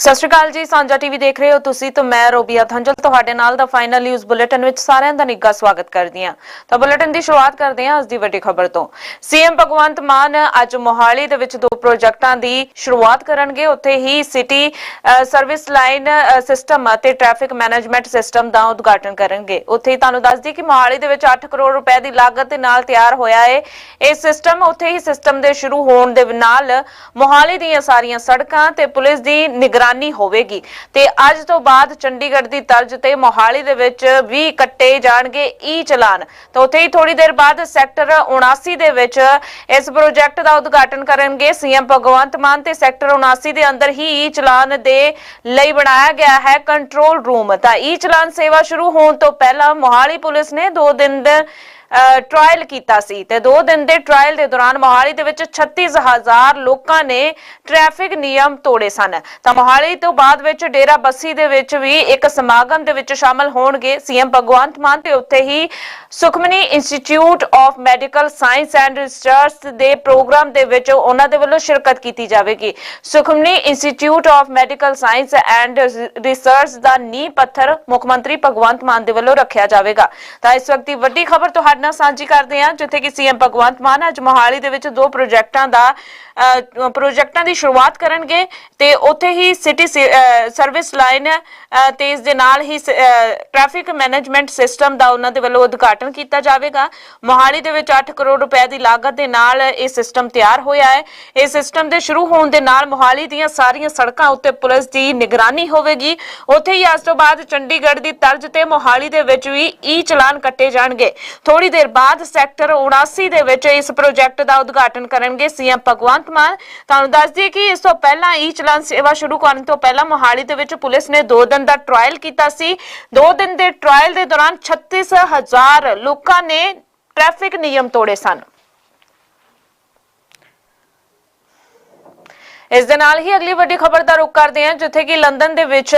ਸਤਿ ਸ਼੍ਰੀ ਅਕਾਲ ਜੀ, ਸਾਂਝਾ ਟੀਵੀ ਦੇਖ ਰਹੇ ਹੋ ਤੁਸੀਂ ਤੇ ਮੈਂ ਰੋਬੀਆ ਥੰਜਲ ਤੁਹਾਡੇ ਨਾਲ ਦਾ ਫਾਈਨਲ ਨਿਊਜ਼ ਬੁਲੇਟਿਨ ਵਿੱਚ ਸਾਰਿਆਂ ਦਾ ਨਿੱਘਾ ਸਵਾਗਤ ਕਰਦੀ ਹਾਂ। ਤਾਂ ਬੁਲੇਟਿਨ ਦੀ ਸ਼ੁਰੂਆਤ ਕਰਦੇ ਹਾਂ ਅੱਜ ਦੀ ਵੱਡੀ ਖਬਰ ਤੋਂ। ਸੀਐਮ ਭਗਵੰਤ ਮਾਨ ਅੱਜ ਮੋਹਾਲੀ ਦੇ ਵਿੱਚ ਦੋ ਪ੍ਰੋਜੈਕਟਾਂ ਦੀ ਸ਼ੁਰੂਆਤ ਕਰਨਗੇ। ਉੱਥੇ ਹੀ ਸਿਟੀ ਸਰਵਿਸ ਲਾਈਨ ਸਿਸਟਮ ਅਤੇ ਟ੍ਰੈਫਿਕ ਮੈਨੇਜਮੈਂਟ ਸਿਸਟਮ ਦਾ ਉਦਘਾਟਨ ਕਰਨਗੇ। ਉੱਥੇ ਹੀ ਤੁਹਾਨੂੰ ਦੱਸ ਦਈਏ ਕਿ ਮੋਹਾਲੀ ਦੇ ਵਿੱਚ 8 ਕਰੋੜ ਰੁਪਏ ਦੀ ਲਾਗਤ ਦੇ ਨਾਲ ਤਿਆਰ ਹੋਇਆ ਹੈ ਇਹ ਸਿਸਟਮ ਉੱਥੇ ਹੀ ਸਿਸਟਮ ਦੇ ਸ਼ੁਰੂ ਹੋਣ ਦੇ ਨਾਲ ਮੋਹਾਲੀ ਦੀਆਂ ਸਾਰੀਆਂ ਸੜਕਾਂ ਤੇ ਪੁਲਿਸ ਦੀ ਨਿਗਰਾਨੀ ਹੋਵੇਗੀ। ਤੇ ਅੱਜ ਤੋਂ ਬਾਅਦ ਚੰਡੀਗੜ੍ਹ ਦੀ ਤਰਜ਼ ਤੇ ਮੋਹਾਲੀ ਦੇ ਵਿੱਚ ਵੀ ਕੱਟੇ ਜਾਣਗੇ ਈ ਚਲਾਨ ਤਾਂ ਉੱਥੇ ਹੀ ਥੋੜੀ ਦੇਰ ਬਾਅਦ ਸੈਕਟਰ 79 ਦੇ ਵਿੱਚ ਇਸ ਪ੍ਰੋਜੈਕਟ ਦਾ ਉਦਘਾਟਨ ਕਰਨਗੇ ਸੀਐਮ ਭਗਵੰਤ ਮਾਨ ਤੇ ਸੈਕਟਰ 79 ਦੇ ਅੰਦਰ ਹੀ ਈ ਚਲਾਨ ਦੇ ਲਈ ਬਣਾਇਆ ਗਿਆ ਹੈ ਕੰਟਰੋਲ ਰੂਮ। ਤਾਂ ਈ ਚਲਾਨ ਸੇਵਾ ਸ਼ੁਰੂ ਹੋਣ ਤੋਂ ਪਹਿਲਾਂ ਮੋਹਾਲੀ ਪੁਲਿਸ ਨੇ 2 ਦਿਨ ਦੇ ਟ੍ਰਾਇਲ ਕੀਤਾ ਸੀ ਤੇ 2 ਦਿਨ ਦੇ ਟ੍ਰਾਇਲ ਦੇ ਦੌਰਾਨ ਮੋਹਾਲੀ ਦੇ ਵਿੱਚ 36000 ਲੋਕਾਂ ਨੇ ਟ੍ਰੈਫਿਕ ਨਿਯਮ ਤੋੜੇ ਸਨ। ਤਾਂ ਮੋਹਾਲੀ ਤੋਂ ਬਾਅਦ ਵਿੱਚ ਡੇਰਾ ਬੱਸੀ ਦੇ ਵਿੱਚ ਵੀ ਇੱਕ ਸਮਾਗਮ ਦੇ ਵਿੱਚ ਸ਼ਾਮਲ ਹੋਣਗੇ ਸੀਐਮ ਭਗਵੰਤ ਮਾਨ ਤੇ ਉੱਥੇ ਹੀ Sukhmani institute of medical science and research ਦੇ ਪ੍ਰੋਗਰਾਮ ਦੇ ਵਿੱਚ ਉਹਨਾਂ ਦੇ ਵੱਲੋਂ ਸ਼ਿਰਕਤ ਕੀਤੀ ਜਾਵੇਗੀ। Sukhmani institute of medical science and research ਦਾ ਨੀਂਹ ਪੱਥਰ ਮੁੱਖ ਮੰਤਰੀ ਭਗਵੰਤ ਮਾਨ ਦੇ ਵੱਲੋਂ ਰੱਖਿਆ ਜਾਵੇਗਾ। ਤਾਂ ਇਸ ਵਕਤ ਦੀ ਵੱਡੀ ਖਬਰ ਤੁਹਾਡੇ ਨਾਲ ਸਾਂਝੀ ਕਰਦੇ ਹਾਂ, ਜਿੱਥੇ ਕਿ ਸੀਐਮ ਭਗਵੰਤ ਮਾਨ ਅੱਜ ਮੋਹਾਲੀ ਦੇ ਵਿੱਚ ਦੋ ਪ੍ਰੋਜੈਕਟਾਂ ਦਾ ਪ੍ਰੋਜੈਕਟਾਂ ਦੀ ਸ਼ੁਰੂਆਤ ਕਰਨਗੇ ਤੇ ਉੱਥੇ ਹੀ ਸਿਟੀ ਸਰਵਿਸ ਲਾਈਨ ਤੇ ਇਸ ਦੇ ਨਾਲ ਹੀ ਟ੍ਰੈਫਿਕ ਮੈਨੇਜਮੈਂਟ ਸਿਸਟਮ ਦਾ ਉਹਨਾਂ ਦੇ ਵੱਲੋਂ ਉਦਘਾਟਨ ਕੀਤਾ ਜਾਵੇਗਾ। ਮੋਹਾਲੀ ਦੇ ਵਿੱਚ 8 ਕਰੋੜ ਰੁਪਏ ਦੀ ਲਾਗਤ ਦੇ ਨਾਲ ਇਹ ਸਿਸਟਮ ਤਿਆਰ ਹੋਇਆ ਹੈ। ਇਹ ਸਿਸਟਮ ਦੇ ਸ਼ੁਰੂ ਹੋਣ ਦੇ ਨਾਲ ਮੋਹਾਲੀ ਦੀਆਂ ਸਾਰੀਆਂ ਸੜਕਾਂ ਉੱਤੇ ਪੁਲਿਸ ਦੀ ਨਿਗਰਾਨੀ ਹੋਵੇਗੀ। ਉੱਥੇ ਹੀ ਅੱਜ ਤੋਂ ਬਾਅਦ ਚੰਡੀਗੜ੍ਹ ਦੀ ਤਰਜ਼ ਤੇ ਮੋਹਾਲੀ ਦੇ ਵਿੱਚ ਵੀ ਈ ਚਲਾਨ ਕੱਟੇ ਜਾਣਗੇ। ਥੋੜੀ ਦੇਰ ਬਾਅਦ ਸੈਕਟਰ 79 ਦੇ ਵਿੱਚ ਇਸ ਪ੍ਰੋਜੈਕਟ ਦਾ ਉਦਘਾਟਨ ਕਰਨਗੇ ਸੀਐਮ ਭਗਵੰਤ ਮਾਨ। ਤੁਹਾਨੂੰ ਦੱਸ ਦਈਏ ਕਿ ਇਸ ਤੋਂ ਪਹਿਲਾਂ ਈ ਚਲਾਨ ਸੇਵਾ ਸ਼ੁਰੂ ਕਰਨ ਤੋਂ ਪਹਿਲਾਂ ਮੋਹਾਲੀ ਦੇ ਵਿੱਚ ਪੁਲਿਸ ਨੇ 2 ਦਿਨ ਦਾ ਟ੍ਰਾਇਲ ਕੀਤਾ ਸੀ। 2 ਦਿਨ ਦੇ ਟ੍ਰਾਇਲ ਦੇ ਦੌਰਾਨ 36000 ਲੋਕਾਂ ਨੇ ਟ੍ਰੈਫਿਕ ਨਿਯਮ ਤੋੜੇ ਸਨ। ਇਸ ਦੇ ਨਾਲ ਹੀ ਅਗਲੀ ਵੱਡੀ ਖਬਰ ਦਾ ਰੁਖ ਕਰਦੇ ਹਾਂ, ਜਿੱਥੇ ਕਿ ਲੰਡਨ ਦੇ ਵਿੱਚ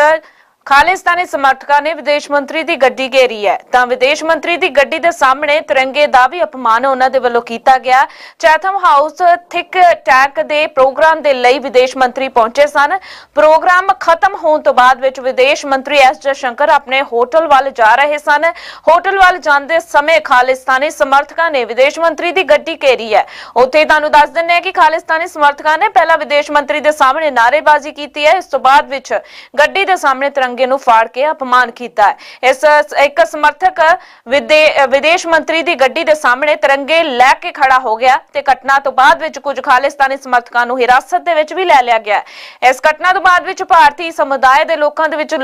ਖਾਲਿਸਤਾਨੀ ਸਮਰਥਕਾਂ ਨੇ ਵਿਦੇਸ਼ ਮੰਤਰੀ ਦੀ ਗੱਡੀ ਘੇਰੀ ਹੈ। ਤਾਂ ਵਿਦੇਸ਼ ਮੰਤਰੀ ਦੀ ਗੱਡੀ ਦੇ ਸਾਹਮਣੇ ਤਿਰੰਗੇ ਦਾ ਵੀ ਅਪਮਾਨ ਉਹਨਾਂ ਦੇ ਵੱਲੋਂ ਕੀਤਾ ਗਿਆ। ਚੈਥਮ ਹਾਊਸ ਥਿਕ ਟੈਕ ਦੇ ਪ੍ਰੋਗਰਾਮ ਦੇ ਲਈ ਵਿਦੇਸ਼ ਮੰਤਰੀ ਪਹੁੰਚੇ ਸਨ। ਪ੍ਰੋਗਰਾਮ ਖਤਮ ਹੋਣ ਤੋਂ ਬਾਅਦ ਵਿੱਚ ਵਿਦੇਸ਼ ਮੰਤਰੀ ਐਸ ਜਯਸ਼ੰਕਰ ਆਪਣੇ ਹੋਟਲ ਵੱਲ ਜਾ ਰਹੇ ਸਨ। ਹੋਟਲ ਵੱਲ ਜਾਂਦੇ ਸਮੇਂ ਖਾਲਿਸਤਾਨੀ ਸਮਰਥਕਾਂ ਨੇ ਵਿਦੇਸ਼ ਮੰਤਰੀ ਦੀ ਗੱਡੀ ਘੇਰੀ ਹੈ। ਉੱਥੇ ਤੁਹਾਨੂੰ ਦੱਸ ਦਿੰਦੇ ਆ ਕਿ ਖਾਲਿਸਤਾਨੀ ਸਮਰਥਕਾਂ ਨੇ ਪਹਿਲਾਂ ਵਿਦੇਸ਼ ਮੰਤਰੀ ਦੇ ਸਾਹਮਣੇ ਨਾਅਰੇਬਾਜ਼ੀ ਕੀਤੀ ਹੈ। ਇਸ ਤੋਂ ਬਾਅਦ ਵਿੱਚ ਗੱਡੀ ਦੇ ਸਾਹਮਣੇ ਤਿਰੰਗੇ ਨੂੰ ਫਾੜ ਕੇ ਅਪਮਾਨ ਕੀਤਾ ਹੈ। ਇਸ, ਇੱਕ ਸਮਰਥਕ ਵਿਦੇਸ਼ ਮੰਤਰੀ ਦੀ ਗੱਡੀ ਦੇ ਸਾਹਮਣੇ ਤਿਰੰਗੇ ਲੈ ਕੇ ਖੜਾ ਹੋ ਗਿਆ ਤੇ ਘਟਨਾ ਤੋਂ ਬਾਅਦ ਵਿੱਚ ਕੁਝ ਖਾਲਿਸਤਾਨੀ ਸਮਰਥਕਾਂ ਨੂੰ ਹਿਰਾਸਤ ਦੇ ਵਿੱਚ ਵੀ ਲੈ ਲਿਆ ਗਿਆ ਇਸ ਘਟਨਾ ਤੋਂ ਬਾਅਦ ਵਿੱਚ ਭਾਰਤੀ ਸਮੁਦਾਇ ਦੇ ਲੋਕਾਂ ਦੇ ਵਿੱਚ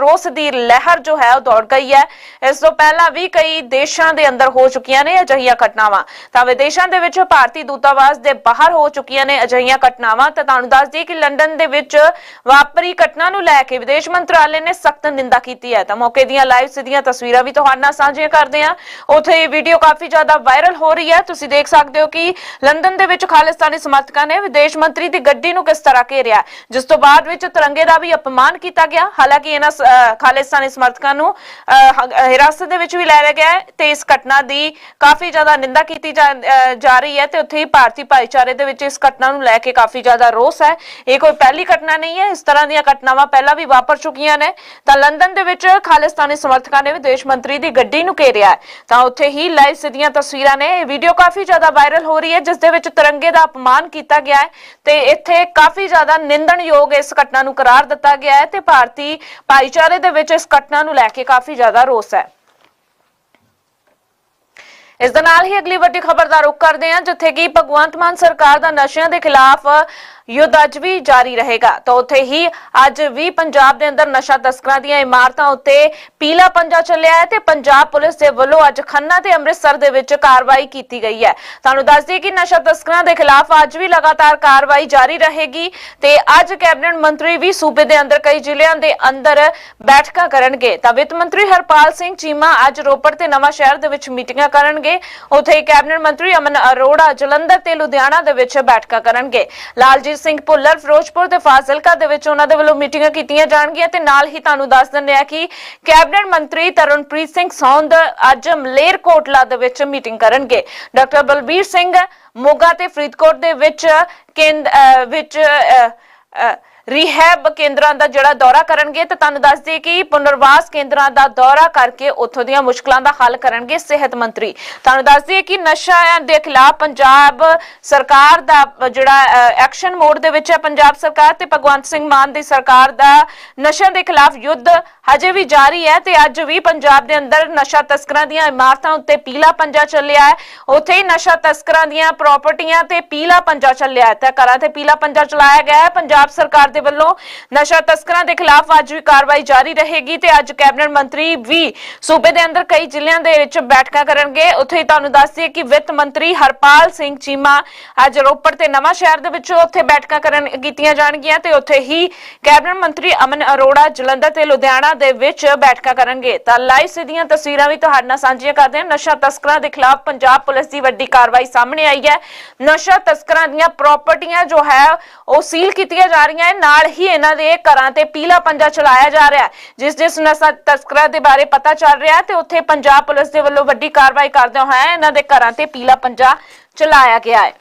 ਰੋਸ ਦੀ ਲਹਿਰ ਜੋ ਹੈ ਉਹ ਦੌੜ ਗਈ ਹੈ। ਇਸ ਤੋਂ ਪਹਿਲਾਂ ਵੀ ਕਈ ਦੇਸ਼ਾਂ ਦੇ ਅੰਦਰ ਹੋ ਚੁੱਕੀਆਂ ਨੇ ਅਜਿਹੀਆਂ ਘਟਨਾਵਾਂ। ਤਾਂ ਵਿਦੇਸ਼ਾਂ ਦੇ ਵਿੱਚ ਭਾਰਤੀ ਦੂਤਾਵਾਸ ਦੇ ਬਾਹਰ ਹੋ ਚੁੱਕੀਆਂ ਨੇ ਅਜਿਹੀਆਂ ਘਟਨਾਵਾਂ। ਤਾਂ ਤੁਹਾਨੂੰ ਦੱਸ ਦਈਏ ਕਿ ਲੰਡਨ ਦੇ ਵਿੱਚ ਵਾਪਰੀ ਘਟਨਾ ਨੂੰ ਲੈ ਕੇ ਵਿਦੇਸ਼ ਮੰਤਰਾਲੇ ਨੇ ਸਖਤ ਨਿੰਦਾ ਕੀਤੀ ਹੈ। ਤਾਂ ਮੌਕੇ ਦੀਆਂ ਲਾਈਵ ਸਿੱਧੀਆਂ ਤਸਵੀਰਾਂ ਵੀ ਤੁਹਾਡੇ ਨਾਲ ਸਾਂਝੀਆਂ ਕਰਦੇ ਹਾਂ। ਉੱਥੇ ਇਹ ਵੀਡੀਓ ਕਾਫੀ ਜ਼ਿਆਦਾ ਵਾਇਰਲ ਹੋ ਰਹੀ ਹੈ। ਤੁਸੀਂ ਦੇਖ ਸਕਦੇ ਹੋ ਕਿ ਲੰਡਨ ਦੇ ਵਿੱਚ ਖਾਲਿਸਤਾਨੀ ਸਮਰਥਕਾਂ ਨੇ ਵਿਦੇਸ਼ ਮੰਤਰੀ ਦੀ ਗੱਡੀ ਨੂੰ ਕਿਸ ਤਰ੍ਹਾਂ ਘੇਰਿਆ। ਜਿਸ ਤੋਂ ਬਾਅਦ ਵਿੱਚ ਤਿਰੰਗੇ ਦਾ ਵੀ ਅਪਮਾਨ ਕੀਤਾ ਗਿਆ। ਹਾਲਾਂਕਿ ਇਹਨਾਂ ਅਹ ਖਾਲਿਸਤਾਨੀ ਸਮਰਥਕਾਂ ਨੂੰ ਹਿਰਾਸਤ ਦੇ ਵਿੱਚ ਵੀ ਲੈ ਲਿਆ ਗਿਆ ਤੇ ਇਸ ਘਟਨਾ ਦੀ ਕਾਫੀ ਜ਼ਿਆਦਾ ਨਿੰਦਾ ਕੀਤੀ ਜਾ ਜਾ ਰਹੀ ਹੈ ਤੇ ਉੱਥੇ ਹੀ ਭਾਰਤੀ ਭਾਈਚਾਰੇ ਦੇ ਵਿੱਚ ਇਸ ਘਟਨਾ ਨੂੰ ਲੈ ਕੇ ਕਾਫੀ ਜ਼ਿਆਦਾ ਰੋਸ ਹੈ। ਇਹ ਕੋਈ ਪਹਿਲੀ ਘਟਨਾ ਨਹੀਂ ਹੈ। ਇਸ ਤਰ੍ਹਾਂ ਦੀਆਂ ਘਟਨਾਵਾਂ ਪਹਿਲਾਂ ਵੀ ਵਾਪਰ ਚੁੱਕੀਆਂ ਨੇ, ਤਾਂ ਲੰਡਨ ਦੇ ਵਿੱਚ ਖਾਲਿਸਤਾਨੀ ਸਮਰਥਕਾਂ ਨੇ ਵਿਦੇਸ਼ ਮੰਤਰੀ ਦੀ ਗੱਡੀ ਨੂੰ ਘੇਰਿਆ ਤਾਂ ਉੱਥੇ ਹੀ ਲਾਈਵ ਸਿੱਧੀਆਂ ਤਸਵੀਰਾਂ ਨੇ। ਇਹ ਵੀਡੀਓ ਕਾਫੀ ਜ਼ਿਆਦਾ ਵਾਇਰਲ ਹੋ ਰਹੀ ਹੈ, ਜਿਸ ਦੇ ਵਿੱਚ ਤਿਰੰਗੇ ਦਾ ਅਪਮਾਨ ਕੀਤਾ ਗਿਆ ਹੈ ਤੇ ਇੱਥੇ ਕਾਫੀ ਜ਼ਿਆਦਾ ਨਿੰਦਣਯੋਗ ਇਸ ਘਟਨਾ ਨੂੰ ਕਰਾਰ ਦਿੱਤਾ ਗਿਆ ਹੈ ਤੇ ਭਾਰਤੀ ਭਾਈਚਾਰੇ ਦੇ ਵਿੱਚ ਇਸ ਘਟਨਾ ਨੂੰ ਲੈ ਕੇ ਕਾਫੀ ਜ਼ਿਆਦਾ ਰੋਸ ਹੈ। ਇਸ ਦੇ ਨਾਲ ਹੀ ਅਗਲੀ ਵੱਡੀ ਖਬਰ ਦਾ ਰੁਖ ਕਰਦੇ ਹਾਂ, ਜਿੱਥੇ ਕਿ ਭਗਵੰਤ ਮਾਨ ਸਰਕਾਰ ਦਾ ਨਸ਼ਿਆਂ ਦੇ ਖਿਲਾਫ ਯੁੱਧ ਅੱਜ ਵੀ ਜਾਰੀ ਰਹੇਗਾ। ਤਾਂ ਉੱਥੇ ਹੀ ਅੱਜ ਵੀ ਪੰਜਾਬ ਦੇ ਅੰਦਰ ਨਸ਼ਾ ਤਸਕਰਾਂ ਦੀਆਂ ਇਮਾਰਤਾਂ ਉੱਤੇ ਪੀਲਾ ਪੰਜਾ ਚੱਲਿਆ ਹੈ ਤੇ ਪੰਜਾਬ ਪੁਲਿਸ ਦੇ ਵੱਲੋਂ ਅੱਜ ਖੰਨਾ ਤੇ ਅੰਮ੍ਰਿਤਸਰ ਦੇ ਵਿੱਚ ਕਾਰਵਾਈ ਕੀਤੀ ਗਈ ਹੈ। ਤੁਹਾਨੂੰ ਦੱਸ ਦਈਏ ਕਿ ਨਸ਼ਾ ਤਸਕਰਾਂ ਦੇ ਖਿਲਾਫ ਅੱਜ ਵੀ ਲਗਾਤਾਰ ਕਾਰਵਾਈ ਜਾਰੀ ਰਹੇਗੀ ਤੇ ਅੱਜ ਕੈਬਨਿਟ ਮੰਤਰੀ ਵੀ ਸੂਬੇ ਦੇ ਅੰਦਰ ਕਈ ਜ਼ਿਲ੍ਹਿਆਂ ਦੇ ਅੰਦਰ ਬੈਠਕਾਂ ਕਰਨਗੇ। ਤਾਂ ਵਿੱਤ ਮੰਤਰੀ ਹਰਪਾਲ ਸਿੰਘ ਚੀਮਾ ਅੱਜ ਰੋਪੜ ਤੇ ਨਵਾਂ ਸ਼ਹਿਰ ਦੇ ਵਿੱਚ ਮੀਟਿੰਗਾਂ ਕਰਨਗੇ। ਉੱਥੇ ਕੈਬਨਿਟ ਮੰਤਰੀ ਅਮਨ ਅਰੋੜਾ ਜਲੰਧਰ ਤੇ ਲੁਧਿਆਣਾ ਦੇ ਵਿੱਚ ਬੈਠਕਾਂ ਕਰਨਗੇ। ਲਾਲਜੀਤ ਸਿੰਘ ਭੁੱਲਰ ਫਿਰੋਜ਼ਪੁਰ ਤੇ ਫਾਜ਼ਿਲਕਾ ਦੇ ਵਿੱਚ ਉਹਨਾਂ ਦੇ ਵੱਲੋਂ ਮੀਟਿੰਗਾਂ ਕੀਤੀਆਂ ਜਾਣਗੀਆਂ ਤੇ ਨਾਲ ਹੀ ਤੁਹਾਨੂੰ ਦੱਸ ਦਿੰਦੇ ਆ ਕਿ ਕੈਬਨਿਟ ਮੰਤਰੀ ਤਰਨਪ੍ਰੀਤ ਸਿੰਘ ਸੌਂਦ ਅੱਜ ਮਲੇਰਕੋਟਲਾ ਦੇ ਵਿੱਚ ਮੀਟਿੰਗ ਕਰਨਗੇ। ਡਾਕਟਰ ਬਲਬੀਰ ਸਿੰਘ ਮੋਗਾ ਤੇ ਫਰੀਦਕੋਟ ਦੇ ਵਿੱਚ ਕੇਂਦ ਵਿੱਚ ਰਿਹੈਬ ਕੇਂਦਰਾਂ ਦਾ ਜਿਹੜਾ ਦੌਰਾ ਕਰਨਗੇ ਤਾਂ ਤੁਹਾਨੂੰ ਦੱਸ ਦਈਏ ਕਿ ਪੁਨਰਵਾਸ ਕੇਂਦਰਾਂ ਦਾ ਦੌਰਾ ਕਰਕੇ ਉੱਥੋਂ ਦੀਆਂ ਮੁਸ਼ਕਲਾਂ ਦਾ ਹੱਲ ਕਰਨਗੇ ਸਿਹਤ ਮੰਤਰੀ। ਤੁਹਾਨੂੰ ਦੱਸ ਦਈਏ ਕਿ ਨਸ਼ਾ ਦੇ ਖਿਲਾਫ ਪੰਜਾਬ ਸਰਕਾਰ ਦਾ ਜਿਹੜਾ ਐਕਸ਼ਨ ਮੋਡ ਦੇ ਵਿੱਚ ਹੈ ਪੰਜਾਬ ਸਰਕਾਰ ਤੇ ਭਗਵੰਤ ਸਿੰਘ ਮਾਨ ਦੀ ਸਰਕਾਰ ਦਾ। ਨਸ਼ਿਆਂ ਦੇ ਖਿਲਾਫ ਯੁੱਧ ਹਜੇ ਵੀ ਜਾਰੀ ਹੈ ਤੇ ਅੱਜ ਵੀ ਪੰਜਾਬ ਦੇ ਅੰਦਰ ਨਸ਼ਾ ਤਸਕਰਾਂ ਦੀਆਂ ਇਮਾਰਤਾਂ ਉੱਤੇ ਪੀਲਾ ਪੰਜਾ ਚੱਲਿਆ ਹੈ। ਉੱਥੇ ਹੀ ਨਸ਼ਾ ਤਸਕਰਾਂ ਦੀਆਂ ਪ੍ਰਾਪਰਟੀਆਂ ਤੇ ਪੀਲਾ ਪੰਜਾ ਚੱਲਿਆ ਹੈ। ਤੇ ਘਰਾਂ ਤੇ ਪੀਲਾ ਪੰਜਾ ਚਲਾਇਆ ਗਿਆ ਹੈ। ਪੰਜਾਬ ਸਰਕਾਰ ਦੇ ਵੱਲੋਂ ਨਸ਼ਾ ਤਸਕਰਾਂ ਦੇ ਖਿਲਾਫ ਅੱਜ ਵੀ ਕਾਰਵਾਈ ਜਾਰੀ ਰਹੇਗੀ ਤੇ ਅੱਜ ਕੈਬਨਿਟ ਮੰਤਰੀ ਵੀ ਸੂਬੇ ਦੇ ਅੰਦਰ ਕਈ ਜ਼ਿਲ੍ਹਿਆਂ ਦੇ ਵਿੱਚ ਬੈਠਕਾਂ ਕਰਨਗੇ। ਉੱਥੇ ਹੀ ਤੁਹਾਨੂੰ ਦੱਸ ਦਈਏ ਕਿ ਵਿੱਤ ਮੰਤਰੀ ਹਰਪਾਲ ਸਿੰਘ ਚੀਮਾ ਅੱਜ ਰੋਪੜ ਤੇ ਨਵਾਂ ਸ਼ਹਿਰ ਦੇ ਵਿੱਚ ਉੱਥੇ ਬੈਠਕਾਂ ਕਰਨ ਕੀਤੀਆਂ ਜਾਣਗੀਆਂ ਤੇ ਉੱਥੇ ਹੀ ਕੈਬਨਿਟ ਮੰਤਰੀ ਅਮਨ ਅਰੋੜਾ ਜਲੰਧਰ ਤੇ ਲੁਧਿਆਣਾ ਦੇ ਵਿੱਚ ਬੈਠਕਾਂ ਕਰਨਗੇ। ਤਾਂ ਲਾਈਵ ਸਿੱਧੀਆਂ ਤਸਵੀਰਾਂ ਵੀ ਤੁਹਾਡੇ ਨਾਲ ਸਾਂਝੀਆਂ ਕਰਦੇ ਹਾਂ। ਨਸ਼ਾ ਤਸਕਰਾਂ ਦੇ ਖਿਲਾਫ ਪੰਜਾਬ ਪੁਲਿਸ ਦੀ ਵੱਡੀ ਕਾਰਵਾਈ ਸਾਹਮਣੇ ਆਈ ਹੈ। ਨਸ਼ਾ ਤਸਕਰਾਂ ਦੀਆਂ ਪ੍ਰਾਪਰਟੀਆਂ ਜੋ ਹੈ, ਉਹ ਸੀਲ ਕੀਤੀਆਂ ਜਾ ਰਹੀਆਂ ਹੈ। ਨਾਲ ਹੀ ਇਹਨਾਂ ਦੇ ਘਰਾਂ ਤੇ ਪੀਲਾ ਪੰਜਾ ਚਲਾਇਆ ਜਾ ਰਿਹਾ ਜਿਸ ਜਿਸ ਨਸ਼ਾ ਤਸਕਰਾਂ ਦੇ ਬਾਰੇ ਪਤਾ ਚੱਲ ਰਿਹਾ ਤੇ ਉੱਥੇ ਪੰਜਾਬ ਪੁਲਿਸ ਦੇ ਵੱਲੋਂ ਵੱਡੀ ਕਾਰਵਾਈ ਕਰਦਿਆਂ ਹੋਇਆ ਇਹਨਾਂ ਦੇ ਘਰਾਂ ਤੇ ਪੀਲਾ ਪੰਜਾ ਚਲਾਇਆ ਗਿਆ ਹੈ।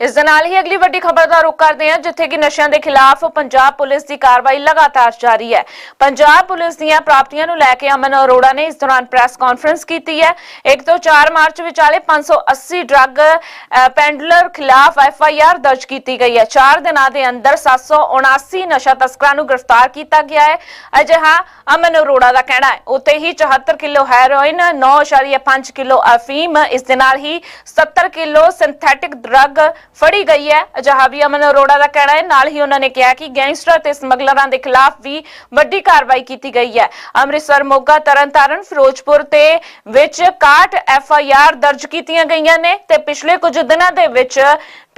ਇਸ ਦੇ ਨਾਲ ਹੀ ਅਗਲੀ ਵੱਡੀ ਖਬਰ ਦਾ ਰੁਖ ਕਰਦੇ ਹਾਂ, ਜਿੱਥੇ ਕਿ ਨਸ਼ਿਆਂ ਦੇ ਖਿਲਾਫ ਪੰਜਾਬ ਪੁਲਿਸ ਦੀ ਕਾਰਵਾਈ ਲਗਾਤਾਰ ਜਾਰੀ ਹੈ। ਪੰਜਾਬ ਪੁਲਿਸ ਦੀਆਂ ਪ੍ਰਾਪਤੀਆਂ ਨੂੰ ਲੈ ਕੇ ਅਮਨ ਅਰੋੜਾ ਨੇ ਇਸ ਦੌਰਾਨ ਪ੍ਰੈਸ ਕਾਨਫਰੰਸ ਕੀਤੀ ਹੈ। 1 ਤੋਂ 4 ਮਾਰਚ ਵਿਚਾਲੇ 580 ਡਰੱਗ ਪੈਂਡਲਰ ਖਿਲਾਫ ਐਫ ਆਈ ਆਰ ਦਰਜ ਕੀਤੀ ਗਈ ਹੈ। 4 ਦਿਨਾਂ ਦੇ ਅੰਦਰ 779 ਨਸ਼ਾ ਤਸਕਰਾਂ ਨੂੰ ਗ੍ਰਿਫਤਾਰ ਕੀਤਾ ਗਿਆ ਹੈ। ਅਜਿਹਾ ਅਮਨ ਅਰੋੜਾ ਦਾ ਕਹਿਣਾ ਹੈ। ਉੱਤੇ ਹੀ 74 ਕਿਲੋ ਹੈਰੋਇਨ 9.5 ਕਿਲੋ ਅਫੀਮ, ਇਸ ਦੇ ਨਾਲ ਹੀ 70 ਕਿਲੋ ਸਿੰਥੈਟਿਕ ਡਰੱਗ ਫੜੀ ਗਈ ਹੈ। ਅਜਿਹਾ ਵੀ ਅਮਨ ਅਰੋੜਾ ਦਾ ਕਹਿਣਾ ਹੈ। ਨਾਲ ਹੀ ਉਹਨਾਂ ਨੇ ਕਿਹਾ ਕਿ ਗੈਂਗਸਟਰ ਤੇ ਸਮਗਲਰਾਂ ਦੇ ਖਿਲਾਫ ਵੀ ਵੱਡੀ ਕਾਰਵਾਈ ਕੀਤੀ ਗਈ ਹੈ। ਅੰਮ੍ਰਿਤਸਰ, ਮੋਗਾ, ਤਰਨਤਾਰਨ, ਫਿਰੋਜ਼ਪੁਰ ਤੇ ਵਿੱਚ 61 ਐਫ ਆਈ ਆਰ ਦਰਜ ਕੀਤੀਆਂ ਗਈਆਂ ਨੇ ਤੇ ਪਿਛਲੇ ਕੁਝ ਦਿਨਾਂ ਦੇ ਵਿੱਚ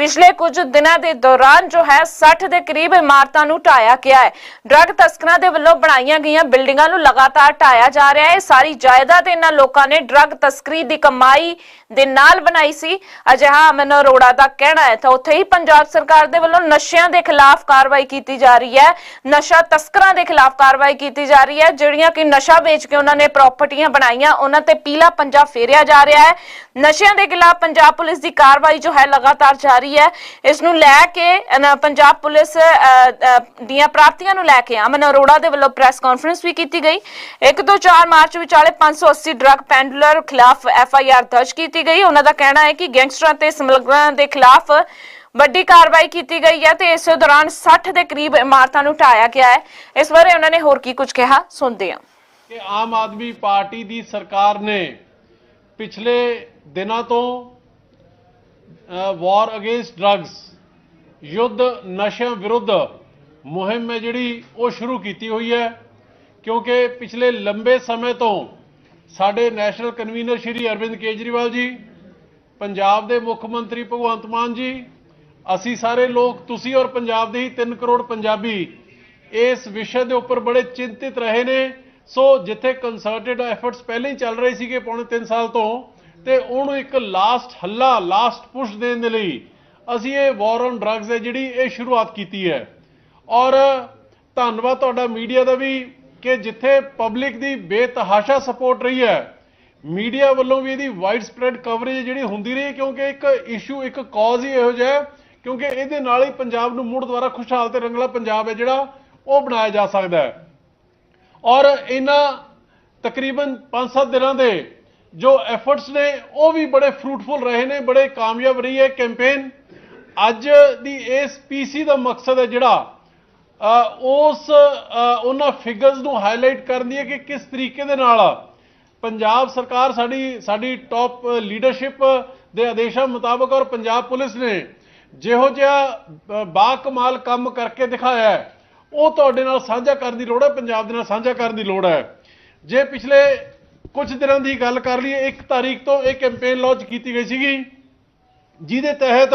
ਪਿਛਲੇ ਕੁਝ ਦਿਨਾਂ ਦੇ ਦੌਰਾਨ ਜੋ ਹੈ 60 ਦੇ ਕਰੀਬ ਇਮਾਰਤਾਂ ਨੂੰ ਢਾਇਆ ਗਿਆ ਹੈ। ਡਰੱਗ ਤਸਕਰਾਂ ਦੇ ਵੱਲੋਂ ਬਣਾਈਆਂ ਗਈਆਂ ਬਿਲਡਿੰਗਾਂ ਨੂੰ ਲਗਾਤਾਰ ਢਾਇਆ ਜਾ ਰਿਹਾ ਹੈ। ਸਾਰੀ ਜਾਇਦਾਦ ਇਹਨਾਂ ਲੋਕਾਂ ਨੇ ਡਰੱਗ ਤਸਕਰੀ ਦੀ ਕਮਾਈ ਦੇ ਨਾਲ ਬਣਾਈ ਸੀ। ਅਜਿਹਾ ਅਮਨ ਅਰੋੜਾ ਦਾ ਕਹਿਣਾ ਹੈ, ਤਾਂ ਉੱਥੇ ਹੀ ਪੰਜਾਬ ਸਰਕਾਰ ਦੇ ਵੱਲੋਂ ਨਸ਼ਿਆਂ ਦੇ ਖਿਲਾਫ ਕਾਰਵਾਈ ਕੀਤੀ ਜਾ ਰਹੀ ਹੈ। ਨਸ਼ਾ ਤਸਕਰਾਂ ਦੇ ਖਿਲਾਫ ਕਾਰਵਾਈ ਕੀਤੀ ਜਾ ਰਹੀ ਹੈ, ਜਿਹੜੀਆਂ ਕਿ ਨਸ਼ਾ ਵੇਚ ਕੇ ਉਹਨਾਂ ਨੇ ਪ੍ਰਾਪਰਟੀਆਂ ਬਣਾਈਆਂ, ਉਹਨਾਂ ਤੇ ਪੀਲਾ ਪੰਜਾ ਫੇਰਿਆ ਜਾ ਰਿਹਾ ਹੈ। ਨਸ਼ਿਆਂ ਦੇ ਖਿਲਾਫ ਪੰਜਾਬ ਪੁਲਿਸ ਦੀ ਕਾਰਵਾਈ ਜੋ ਹੈ, ਲਗਾਤਾਰ ਜਾਰੀ ਹੈ। ਇਸ ਨੂੰ ਲੈ ਕੇ ਪੰਜਾਬ ਪੁਲਿਸ ਦੀਆਂ ਪ੍ਰਾਪਤੀਆਂ ਨੂੰ ਲੈ ਕੇ ਅਮਨ ਅਰੋੜਾ ਦੇ ਵੱਲੋਂ ਪ੍ਰੈਸ ਕਾਨਫਰੰਸ ਵੀ ਕੀਤੀ ਗਈ। 1 ਤੋਂ 4 ਮਾਰਚ ਵਿਚਾਲੇ 580 ਡਰੱਗ ਪੈਂਡਲਰ ਖਿਲਾਫ ਐਫ ਆਈ ਆਰ ਦਰਜ ਕੀਤੀ ਗਈ। ਉਹਨਾਂ ਦਾ ਕਹਿਣਾ ਹੈ ਕਿ ਗੈਂਗਸਟਰਾਂ ਤੇ ਸਮਗਲਰਾਂ ਦੇ ਖਿਲਾਫ ਵੱਡੀ ਕਾਰਵਾਈ ਕੀਤੀ ਗਈ ਹੈ ਤੇ ਇਸ ਦੌਰਾਨ 60 ਦੇ ਕਰੀਬ ਇਮਾਰਤਾਂ ਨੂੰ ਢਾਇਆ ਗਿਆ ਹੈ। ਇਸ ਬਾਰੇ ਉਹਨਾਂ ਨੇ ਹੋਰ ਕੀ ਕੁਝ ਕਿਹਾ, ਸੁਣਦੇ ਹਾਂ। ਕਿ ਆਮ ਆਦਮੀ ਪਾਰਟੀ ਦੀ ਸਰਕਾਰ ਨੇ ਪਿਛਲੇ ਦਿਨਾਂ ਤੋਂ ਵਾਰ ਅਗੇਂਸਟ ਡਰੱਗਸ ਯੁੱਧ, ਨਸ਼ਿਆਂ ਵਿਰੁੱਧ ਮੁਹਿੰਮ ਹੈ ਜਿਹੜੀ ਉਹ ਸ਼ੁਰੂ ਕੀਤੀ ਹੋਈ ਹੈ, ਕਿਉਂਕਿ ਪਿਛਲੇ ਲੰਬੇ ਸਮੇਂ ਤੋਂ ਸਾਡੇ ਨੈਸ਼ਨਲ ਕਨਵੀਨਰ ਸ਼੍ਰੀ ਅਰਵਿੰਦ ਕੇਜਰੀਵਾਲ ਜੀ, ਪੰਜਾਬ ਦੇ ਮੁੱਖ ਮੰਤਰੀ ਭਗਵੰਤ ਮਾਨ ਜੀ, ਅਸੀਂ ਸਾਰੇ ਲੋਕ, ਤੁਸੀਂ ਔਰ ਪੰਜਾਬ ਦੇ ਹੀ 3 ਕਰੋੜ ਪੰਜਾਬੀ ਇਸ ਵਿਸ਼ੇ ਦੇ ਉੱਪਰ ਬੜੇ ਚਿੰਤਿਤ ਰਹੇ ਨੇ। ਸੋ ਜਿੱਥੇ ਕੰਸਰਟਡ ਐਫਰਟਸ ਪਹਿਲਾਂ ਹੀ ਚੱਲ ਰਹੇ ਸੀਗੇ, ਪੌਣੇ 3 ਸਾਲ ਤੋਂ ਤੇ ਉਹਨੂੰ ਇੱਕ ਲਾਸਟ ਹੱਲਾ ਲਾਸਟ ਪੁਸ਼ ਦੇਣ ਦੇ ਲਈ ਅਸੀਂ ਇਹ ਵਾਰ ਔਨ ਡਰੱਗਸ ਹੈ ਜਿਹੜੀ ਇਹ ਸ਼ੁਰੂਆਤ ਕੀਤੀ ਹੈ। ਔਰ ਧੰਨਵਾਦ ਤੁਹਾਡਾ ਮੀਡੀਆ ਦਾ ਵੀ ਕਿ ਜਿੱਥੇ ਪਬਲਿਕ ਦੀ ਬੇਤਹਾਸ਼ਾ ਸਪੋਰਟ ਰਹੀ ਹੈ ਮੀਡੀਆ ਵੱਲੋਂ ਵੀ ਇਹਦੀ ਵਾਈਡ ਸਪਰੈਡ ਕਵਰੇਜ ਜਿਹੜੀ ਹੁੰਦੀ ਰਹੀ ਕਿਉਂਕਿ ਇੱਕ ਇਸ਼ੂ ਇੱਕ ਕਾਜ਼ ਹੀ ਇਹੋ ਜਿਹਾ ਕਿਉਂਕਿ ਇਹਦੇ ਨਾਲ ਹੀ ਪੰਜਾਬ ਨੂੰ ਮੁੜ ਦੁਬਾਰਾ ਖੁਸ਼ਹਾਲ ਤੇ ਰੰਗਲਾ ਪੰਜਾਬ ਹੈ ਜਿਹੜਾ ਉਹ ਬਣਾਇਆ ਜਾ ਸਕਦਾ ਹੈ। ਔਰ ਇਹਨਾਂ ਤਕਰੀਬਨ 5-7 ਦਿਨਾਂ ਦੇ ਜੋ ਐਫਰਟਸ ਨੇ ਉਹ ਵੀ ਬੜੇ ਫਰੂਟਫੁਲ ਰਹੇ ਨੇ ਬੜੇ ਕਾਮਯਾਬ ਰਹੀ ਹੈ ਕੈਂਪੇਨ ਅੱਜ ਦੀ ਇਸ ਪੀਸੀ ਦਾ ਮਕਸਦ ਹੈ ਜਿਹੜਾ ਉਸ ਉਹਨਾਂ ਫਿਗਰਸ ਨੂੰ ਹਾਈਲਾਈਟ ਕਰਨ ਦੀ ਹੈ ਕਿ ਕਿਸ ਤਰੀਕੇ ਦੇ ਨਾਲ ਪੰਜਾਬ ਸਰਕਾਰ ਸਾਡੀ ਸਾਡੀ ਟੌਪ ਲੀਡਰਸ਼ਿਪ ਦੇ ਆਦੇਸ਼ਾਂ ਮੁਤਾਬਕ ਔਰ ਪੰਜਾਬ ਪੁਲਿਸ ਨੇ ਜਿਹੋ ਜਿਹਾ ਅ, ਬਾਕਮਾਲ ਕੰਮ ਕਰਕੇ ਦਿਖਾਇਆ ਹੈ ਉਹ ਤੁਹਾਡੇ ਨਾਲ ਸਾਂਝਾ ਕਰਨ ਦੀ ਲੋੜ ਹੈ ਪੰਜਾਬ ਦੇ ਨਾਲ ਸਾਂਝਾ ਕਰਨ ਦੀ ਲੋੜ ਹੈ ਜੇ ਪਿਛਲੇ ਕੁਝ ਦਿਨਾਂ ਦੀ ਗੱਲ ਕਰ ਲਈਏ 1 ਤਾਰੀਖ ਤੋਂ ਇਹ ਕੈਂਪੇਨ ਲਾਂਚ ਕੀਤੀ ਗਈ ਸੀਗੀ, ਜਿਹਦੇ ਤਹਿਤ